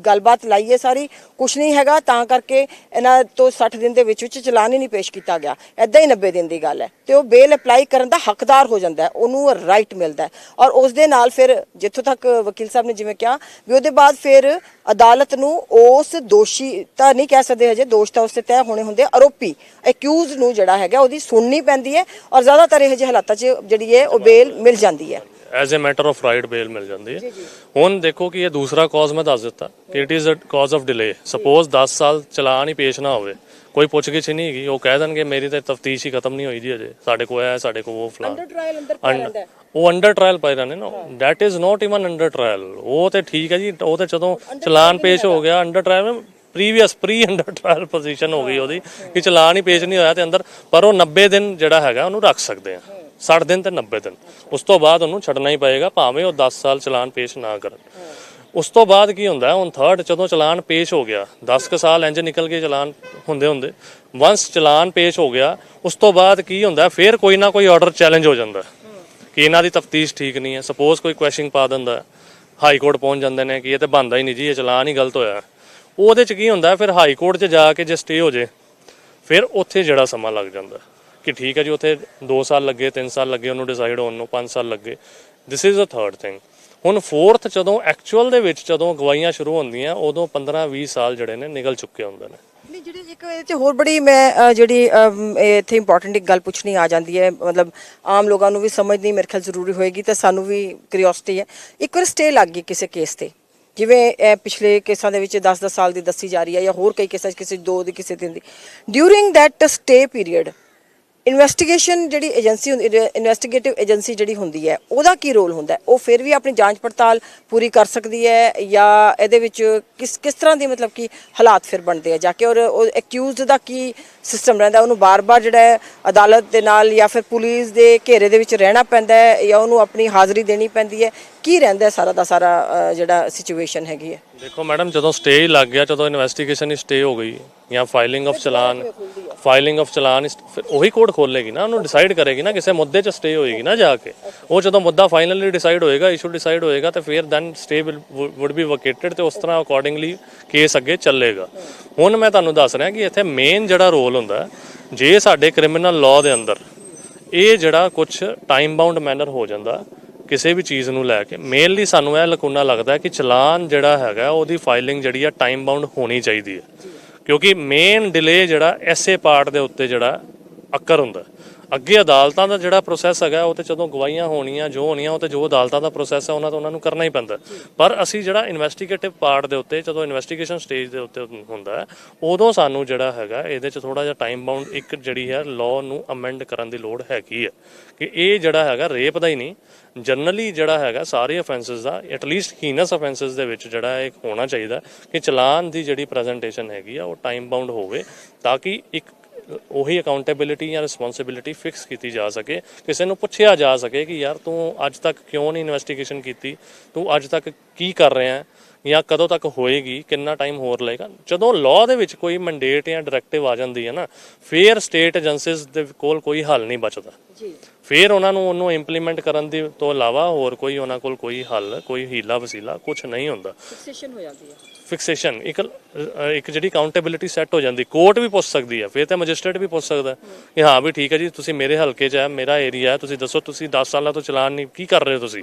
ਗੱਲਬਾਤ ਲਾਈ ਹੈ ਸਾਰੀ ਕੁਝ ਨਹੀਂ ਹੈਗਾ, ਤਾਂ ਕਰਕੇ ਇਹਨਾਂ ਤੋਂ 60 ਦਿਨ ਦੇ ਵਿੱਚ ਵਿੱਚ ਚਲਾਨ ਹੀ ਨਹੀਂ ਪੇਸ਼ ਕੀਤਾ ਗਿਆ। ਐਦਾਂ ਹੀ 90 ਦਿਨ ਦੀ ਗੱਲ ਹੈ। ਤੇ ਉਹ ਬੇਲ ਅਪਲਾਈ ਕਰਨ ਦਾ ਹੱਕਦਾਰ ਹੋ ਜਾਂਦਾ ਹੈ, ਉਹਨੂੰ ਰਾਈਟ ਮਿਲਦਾ ਹੈ। ਔਰ ਉਸ ਦੇ ਨਾਲ ਫਿਰ ਜਿੱਥੋਂ ਤੱਕ ਵਕੀਲ ਸਾਹਿਬ ਨੇ ਜਿਵੇਂ ਕਿਹਾ, ਵੀ ਉਹਦੇ ਬਾਅਦ ਫਿਰ ਅਦਾਲਤ ਨੂੰ ਉਸ ਦੋਸ਼ੀ ਤਾਂ ਨਹੀਂ ਕਹਿ ਸਕਦੇ ਹਜੇ ਦੋਸ਼ ਤਾਂ ਉਸ ਤੇ ਤੈਅ ਹੋਣੇ ਹੁੰਦੇ ਆਰੋਪੀ ਅਕਿਊਜ਼ ਨੂੰ ਜਿਹੜਾ ਹੈਗਾ ਉਹਦੀ ਸੁਣਨੀ ਪੈਂਦੀ ਹੈ ਔਰ ਜ਼ਿਆਦਾਤਰ ਇਹੋ ਜਿਹੇ ਹਾਲਾਤਾਂ 'ਚ ਜਿਹੜੀ ਹੈ ਉਹ ਬੇਲ ਮਿਲ ਜਾਂਦੀ ਹੈ। As a matter of right bail ਮਿਲ ਜਾਂਦੀ ਹੈ। ਹੁਣ ਦੇਖੋ ਕਿ ਇਹ ਦੂਸਰਾ ਕਾਜ਼ ਮੈਂ ਦੱਸ ਦਿੱਤਾ। ਕਿ it is a cause of delay suppose 10 ਸਾਲ ਚਲਾਨ ਹੀ ਪੇਸ਼ ਨਾ ਹੋਵੇ। ਕੋਈ ਪੁੱਛਗਿੱਛ ਨਹੀਂ ਹੈਗੀ। ਉਹ ਕਹਿ ਦੇਣਗੇ ਮੇਰੀ ਤਾਂ ਤਫਤੀਸ਼ ਹੀ ਖਤਮ ਨਹੀਂ ਹੋਈ ਜੀ ਅਜੇ। ਸਾਡੇ ਕੋਲ ਹੈ ਸਾਡੇ ਕੋਲ ਉਹ ਫਲਾਨ ਟ੍ਰਾਇਲ ਅੰਦਰ ਅੰਡ- ਉਹ ਅੰਡਰ ਟ੍ਰਾਇਲ ਪਏ ਰਹਿੰਦੇ ਨਾ that is not even under trial ਉਹ ਤੇ ਠੀਕ ਹੈ ਜੀ ਉਹ ਤੇ ਜਦੋਂ ਚਲਾਨ ਪੇਸ਼ ਹੋ ਗਿਆ under trial previous pre under trial position ਹੋ ਗਈ ਉਹਦੀ ਕਿ ਚਲਾਨ ਹੀ ਪੇਸ਼ ਨਹੀਂ ਹੋਇਆ ਤੇ ਅੰਦਰ। ਪਰ ਉਹ 90 ਦਿਨ ਜਿਹੜਾ ਹੈਗਾ ਉਹਨੂੰ ਰੱਖ ਸਕਦੇ ਆ। 60 ਦਿਨ ਤੇ 90 ਦਿਨ। ਉਸ ਤੋਂ ਬਾਅਦ ਉਹਨੂੰ ਛੱਡਣਾ ਹੀ ਪਏਗਾ ਭਾਵੇਂ ਉਹ 10 ਸਾਲ ਚਲਾਨ ਪੇਸ਼ ਨਾ ਕਰਨ। ਉਸ ਤੋਂ ਬਾਅਦ ਕੀ ਹੁੰਦਾ ਹੁਣ ਥਰਡ ਜਦੋਂ ਚਲਾਨ ਪੇਸ਼ ਹੋ ਗਿਆ 10 ਕੁ ਸਾਲ ਇੰਜ ਨਿਕਲ ਕੇ ਚਲਾਨ ਹੁੰਦੇ ਹੁੰਦੇ ਵਾਂਸ ਚਲਾਨ ਪੇਸ਼ ਹੋ ਗਿਆ ਉਸ ਤੋਂ ਬਾਅਦ ਕੀ ਹੁੰਦਾ ਹੈ, ਫਿਰ ਕੋਈ ਨਾ ਕੋਈ ਆਰਡਰ ਚੈਲੰਜ ਹੋ ਜਾਂਦਾ। ਕਿ ਇਹਨਾਂ ਦੀ ਤਫਤੀਸ਼ ਠੀਕ ਨਹੀਂ ਹੈ ਸਪੋਜ਼ ਕੋਈ ਕੁਐਸਚਨ ਪਾ ਦਿੰਦਾ ਹਾਈ ਕੋਰਟ ਪਹੁੰਚ ਜਾਂਦੇ ਨੇ ਕਿ ਇਹ ਤੇ ਬੰਦਾ ਹੀ ਨਹੀਂ ਜੀ ਇਹ ਚਲਾਨ ਹੀ ਗਲਤ ਹੋਇਆ। ਉਹਦੇ ਚ ਕੀ ਹੁੰਦਾ ਫਿਰ ਹਾਈ ਕੋਰਟ 'ਚ ਜਾ ਕੇ ਜੇ ਸਟੇ ਹੋ ਜੇ ਫਿਰ ਉੱਥੇ ਜਿਹੜਾ ਸਮਾਂ ਲੱਗ ਜਾਂਦਾ ਕਿ ਠੀਕ ਹੈ ਜੀ ਉੱਥੇ 2 ਸਾਲ ਲੱਗੇ 3 ਸਾਲ ਲੱਗੇ ਉਹਨੂੰ ਡਿਸਾਈਡ ਹੋਣ ਨੂੰ 5 ਸਾਲ ਲੱਗੇ। This is a third thing ਹੁਣ ਫੋਰਥ ਜਦੋਂ ਐਕਚੁਅਲ ਦੇ ਵਿੱਚ ਜਦੋਂ ਗਵਾਹੀਆਂ ਸ਼ੁਰੂ ਹੁੰਦੀਆਂ, ਉਦੋਂ 15 20 ਸਾਲ ਜਿਹੜੇ ਨੇ ਨਿਕਲ ਚੁੱਕੇ ਹੁੰਦੇ ਨੇ। ਨਹੀਂ, ਜਿਹੜੀ ਇੱਕ ਇਹਦੇ 'ਚ ਹੋਰ ਬੜੀ ਮੈਂ ਜਿਹੜੀ ਇੱਥੇ ਇੰਪੋਰਟੈਂਟ ਇੱਕ ਗੱਲ ਪੁੱਛਣੀ ਆ ਜਾਂਦੀ ਹੈ, ਮਤਲਬ ਆਮ ਲੋਕਾਂ ਨੂੰ ਵੀ ਸਮਝਣੀ ਮੇਰੇ ਖਿਆਲ ਜ਼ਰੂਰੀ ਹੋਏਗੀ ਤੇ ਸਾਨੂੰ ਵੀ ਕਿਉਰਿਓਸਿਟੀ ਹੈ। ਇੱਕ ਵਾਰ ਸਟੇ ਲੱਗ ਗਈ ਕਿਸੇ ਕੇਸ ਤੇ। ਜਿਵੇਂ ਪਿਛਲੇ ਕੇਸਾਂ ਦੇ ਵਿੱਚ 10-10 ਸਾਲ ਦੀ ਦੱਸੀ ਜਾ ਰਹੀ ਹੈ ਜਾਂ ਹੋਰ ਕਈ ਕੇਸਾਂ 'ਚ ਕਿਸੇ 'ਚ ਦੋ ਦੀ, ਕਿਸੇ ਤਿੰਨ ਦੀ। During that stay period investigation ਜਿਹੜੀ ਏਜੰਸੀ ਹੁੰਦੀ ਇਨਵੈਸਟੀਗੇਟਿਵ ਏਜੰਸੀ ਜਿਹੜੀ ਹੁੰਦੀ ਹੈ, ਉਹਦਾ ਕੀ ਰੋਲ ਹੁੰਦਾ ਹੈ? ਉਹ ਫਿਰ ਵੀ ਆਪਣੀ ਜਾਂਚ ਪੜਤਾਲ ਪੂਰੀ ਕਰ ਸਕਦੀ ਹੈ ਜਾਂ ਇਹਦੇ ਵਿੱਚ ਕਿਸ ਕਿਸ ਤਰ੍ਹਾਂ ਦੀ ਮਤਲਬ ਕਿ ਹਾਲਾਤ ਫਿਰ ਬਣਦੇ ਆ? ਜਾ ਕੇ ਔਰ ਉਹ ਅਕਿਊਜ਼ਡ ਦਾ ਕੀ ਸਿਸਟਮ ਰਹਿੰਦਾ? ਉਹਨੂੰ ਬਾਰ-ਬਾਰ ਜਿਹੜਾ ਹੈ ਅਦਾਲਤ ਦੇ ਨਾਲ ਜਾਂ ਫਿਰ ਪੁਲਿਸ ਦੇ ਘੇਰੇ ਦੇ ਵਿੱਚ ਰਹਿਣਾ ਪੈਂਦਾ ਹੈ ਜਾਂ ਉਹਨੂੰ ਆਪਣੀ ਹਾਜ਼ਰੀ ਦੇਣੀ ਪੈਂਦੀ ਹੈ? ਕੀ ਰਹਿੰਦਾ ਸਾਰਾ ਦਾ ਸਾਰਾ ਜਿਹੜਾ ਸਿਚੁਏਸ਼ਨ ਹੈਗੀ ਹੈ? ਦੇਖੋ ਮੈਡਮ, ਜਦੋਂ ਸਟੇ ਲੱਗ ਗਿਆ, ਜਦੋਂ ਇਨਵੈਸਟੀਗੇਸ਼ਨ ਹੀ ਸਟੇ ਹੋ ਗਈ ਜਾਂ filing of challan filing of challan ਫਿਰ ਉਹੀ ਕੋਰਟ ਖੋਲੇਗੀ ਨਾ ਉਹਨੂੰ ਡਿਸਾਈਡ ਕਰੇਗੀ ਨਾ ਕਿਸੇ ਮੁੱਦੇ 'ਚ ਸਟੇ ਹੋਏਗੀ ਨਾ ਜਾ ਕੇ। ਉਹ ਜਦੋਂ ਮੁੱਦਾ ਫਾਈਨਲੀ ਡਿਸਾਈਡ ਹੋਏਗਾ ਇਸ਼ੂ ਡਿਸਾਈਡ ਹੋਏਗਾ ਤੇ ਫਿਰ then stay would be vacated ਤੇ ਉਸ ਤਰ੍ਹਾਂ ਅਕੋਰਡਿੰਗਲੀ ਕੇਸ ਅੱਗੇ ਚੱਲੇਗਾ। ਹੁਣ ਮੈਂ ਤੁਹਾਨੂੰ ਦੱਸ ਰਿਹਾ ਕਿ ਇੱਥੇ ਮੇਨ ਜਿਹੜਾ ਰੋਲ ਹੁੰਦਾ ਜੇ ਸਾਡੇ ਕ੍ਰਿਮੀਨਲ ਲਾਅ ਦੇ ਅੰਦਰ ਇਹ ਜਿਹੜਾ ਕੁਝ ਟਾਈਮ ਬਾਉਂਡ ਮੈਨਰ ਹੋ ਜਾਂਦਾ ਕਿਸੇ ਵੀ ਚੀਜ਼ ਨੂੰ ਲੈ ਕੇ ਮੇਨਲੀ ਸਾਨੂੰ ਇਹ ਲਕੂਨਾ ਲੱਗਦਾ ਕਿ ਚਲਾਨ ਜਿਹੜਾ ਹੈਗਾ ਉਹਦੀ ਫਾਈਲਿੰਗ ਜਿਹੜੀ ਆ ਟਾਈਮ ਬਾਉਂਡ ਹੋਣੀ ਚਾਹੀਦੀ ਹੈ। ਕਿਉਂਕਿ ਮੇਨ ਡਿਲੇ ਜਿਹੜਾ ਐਸੇ ਪਾਰਟ ਦੇ ਉੱਤੇ ਜਿਹੜਾ ਅਕਰ ਹੁੰਦਾ। ਅੱਗੇ ਅਦਾਲਤਾਂ ਦਾ ਜਿਹੜਾ ਪ੍ਰੋਸੈਸ ਹੈਗਾ, ਉਹ ਤੇ ਜਦੋਂ ਗਵਾਹੀਆਂ ਹੋਣੀਆਂ, ਜੋ ਹੋਣੀਆਂ, ਉਹ ਤੇ ਜੋ ਅਦਾਲਤਾਂ ਦਾ ਪ੍ਰੋਸੈਸ ਹੈ, ਉਹਨਾਂ ਤੋਂ ਉਹਨਾਂ ਨੂੰ ਕਰਨਾ ਹੀ ਪੈਂਦਾ। ਪਰ ਅਸੀਂ ਜਿਹੜਾ ਇਨਵੈਸਟੀਗੇਟਿਵ ਪਾਰਟ ਦੇ ਉੱਤੇ, ਜਦੋਂ ਇਨਵੈਸਟੀਗੇਸ਼ਨ ਸਟੇਜ ਦੇ ਉੱਤੇ ਹੁੰਦਾ ਉਦੋਂ ਸਾਨੂੰ ਜਿਹੜਾ ਹੈਗਾ, ਇਹਦੇ 'ਚ ਥੋੜਾ ਜਿਹਾ ਟਾਈਮ ਬਾਉਂਡ ਇੱਕ ਜਿਹੜੀ ਹੈ ਲਾਅ ਨੂੰ ਅਮੈਂਡ ਕਰਨ ਦੀ ਲੋੜ ਹੈਗੀ ਹੈ। ਕਿ ਇਹ ਜਿਹੜਾ ਹੈਗਾ ਰੇਪ ਦਾ ਹੀ ਨਹੀਂ ਜਨਰਲੀ ਜਿਹੜਾ ਹੈਗਾ, ਸਾਰੇ ਅਫੈਂਸਸ ਦਾ ਐਟਲੀਸਟ ਹੀਨਸ ਅਫੈਂਸਸ ਦੇ ਵਿੱਚ ਜਿਹੜਾ ਇਹ ਹੋਣਾ ਚਾਹੀਦਾ ਕਿ ਚਲਾਨ ਦੀ ਜਿਹੜੀ ਪ੍ਰੈਜੈਂਟੇਸ਼ਨ ਹੈਗੀ ਆ, ਉਹ ਟਾਈਮ ਬਾਉਂਡ ਹੋਵੇ, ਤਾਂ ਕਿ ਇੱਕ ਉਹੀ ਅਕਾਊਂਟੇਬਿਲਿਟੀ ਜਾਂ ਰਿਸਪੌਂਸਿਬਿਲਿਟੀ ਫਿਕਸ ਕੀਤੀ ਜਾ ਸਕੇ। ਕਿਸੇ ਨੂੰ ਪੁੱਛਿਆ ਜਾ ਸਕੇ ਕਿ ਯਾਰ ਤੂੰ ਅੱਜ ਤੱਕ ਕਿਉਂ ਨਹੀਂ ਇਨਵੈਸਟੀਗੇਸ਼ਨ ਕੀਤੀ? ਤੂੰ ਅੱਜ ਤੱਕ ਕੀ ਕਰ ਰਿਹਾ ਹੈ? ਜਾਂ ਕਦੋਂ ਤੱਕ ਹੋਏਗੀ ਕਿੰਨਾ ਟਾਈਮ ਹੋਰ ਲਏਗਾ। ਜਦੋਂ ਲਾਅ ਦੇ ਵਿੱਚ ਕੋਈ ਮੈਂਡੇਟ ਜਾਂ ਡਾਇਰੈਕਟਿਵ ਆ ਜਾਂਦੀ ਹੈ ਨਾ ਫਿਰ ਸਟੇਟ ਏਜੰਸੀਜ਼ ਦੇ ਕੋਲ ਕੋਈ ਹੱਲ ਨਹੀਂ ਬਚਦਾ। ਜੀ। ਫਿਰ ਉਹਨਾਂ ਨੂੰ ਉਹਨੂੰ ਇੰਪਲੀਮੈਂਟ ਕਰਨ ਦੀ ਤੋਂ ਇਲਾਵਾ ਹੋਰ ਕੋਈ ਉਹਨਾਂ ਕੋਲ ਕੋਈ ਹੱਲ ਕੋਈ ਹੀਲਾ ਵਸੀਲਾ ਕੁਝ ਨਹੀਂ ਹੁੰਦਾ। ਫਿਕਸੇਸ਼ਨ ਹੋ ਜਾਂਦੀ ਹੈ। ਫਿਕਸੇਸ਼ਨ ਇੱਕ ਇੱਕ ਜਿਹੜੀ ਕਾਊਂਟੇਬਿਲਿਟੀ ਸੈੱਟ ਹੋ ਜਾਂਦੀ ਕੋਰਟ ਵੀ ਪੁੱਛ ਸਕਦੀ ਹੈ ਫਿਰ ਤਾਂ ਮੈਜਿਸਟ੍ਰੇਟ ਵੀ ਪੁੱਛ ਸਕਦਾ ਕਿ ਹਾਂ ਵੀ ਠੀਕ ਹੈ ਜੀ ਤੁਸੀਂ ਮੇਰੇ ਹਲਕੇ 'ਚ ਹੈ ਮੇਰਾ ਏਰੀਆ ਹੈ ਤੁਸੀਂ ਦੱਸੋ ਤੁਸੀਂ 10 ਸਾਲਾਂ ਤੋਂ ਚਲਾਨ ਨਹੀਂ ਕੀ ਕਰ ਰਹੇ ਹੋ ਤੁਸੀਂ?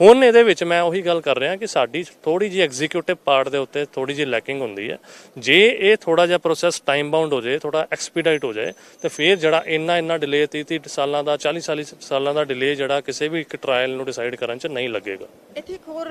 ਹੁਣ ਇਹਦੇ ਵਿੱਚ ਮੈਂ ਉਹੀ ਗੱਲ ਕਰ ਰਿਹਾ ਕਿ ਸਾਡੀ ਥੋੜੀ ਜਿਹੀ ਐਗਜ਼ੀਕਿਊਟਿਵ ਪਾਰਟ ਦੇ ਉੱਤੇ ਥੋੜੀ ਜਿਹੀ ਲੈਕਿੰਗ ਹੁੰਦੀ ਹੈ। ਜੇ ਇਹ ਥੋੜਾ ਜਿਹਾ ਪ੍ਰੋਸੈਸ ਟਾਈਮ ਬਾਉਂਡ ਹੋ ਜਾਏ ਥੋੜਾ ਐਕਸਪੀਡਾਈਟ ਹੋ ਜਾਏ, ਤੇ ਫਿਰ ਜਿਹੜਾ ਇੰਨਾ ਇੰਨਾ ਡਿਲੇ 30 30 ਸਾਲਾਂ ਦਾ 40 40 ਸਾਲਾਂ ਦਾ ਡਿਲੇ ਜਿਹੜਾ ਕਿਸੇ ਵੀ ਇੱਕ ਟ੍ਰਾਇਲ ਨੂੰ ਡਿਸਾਈਡ ਕਰਨ 'ਚ ਨਹੀਂ ਲੱਗੇਗਾ। ਇੱਥੇ ਇੱਕ ਹੋਰ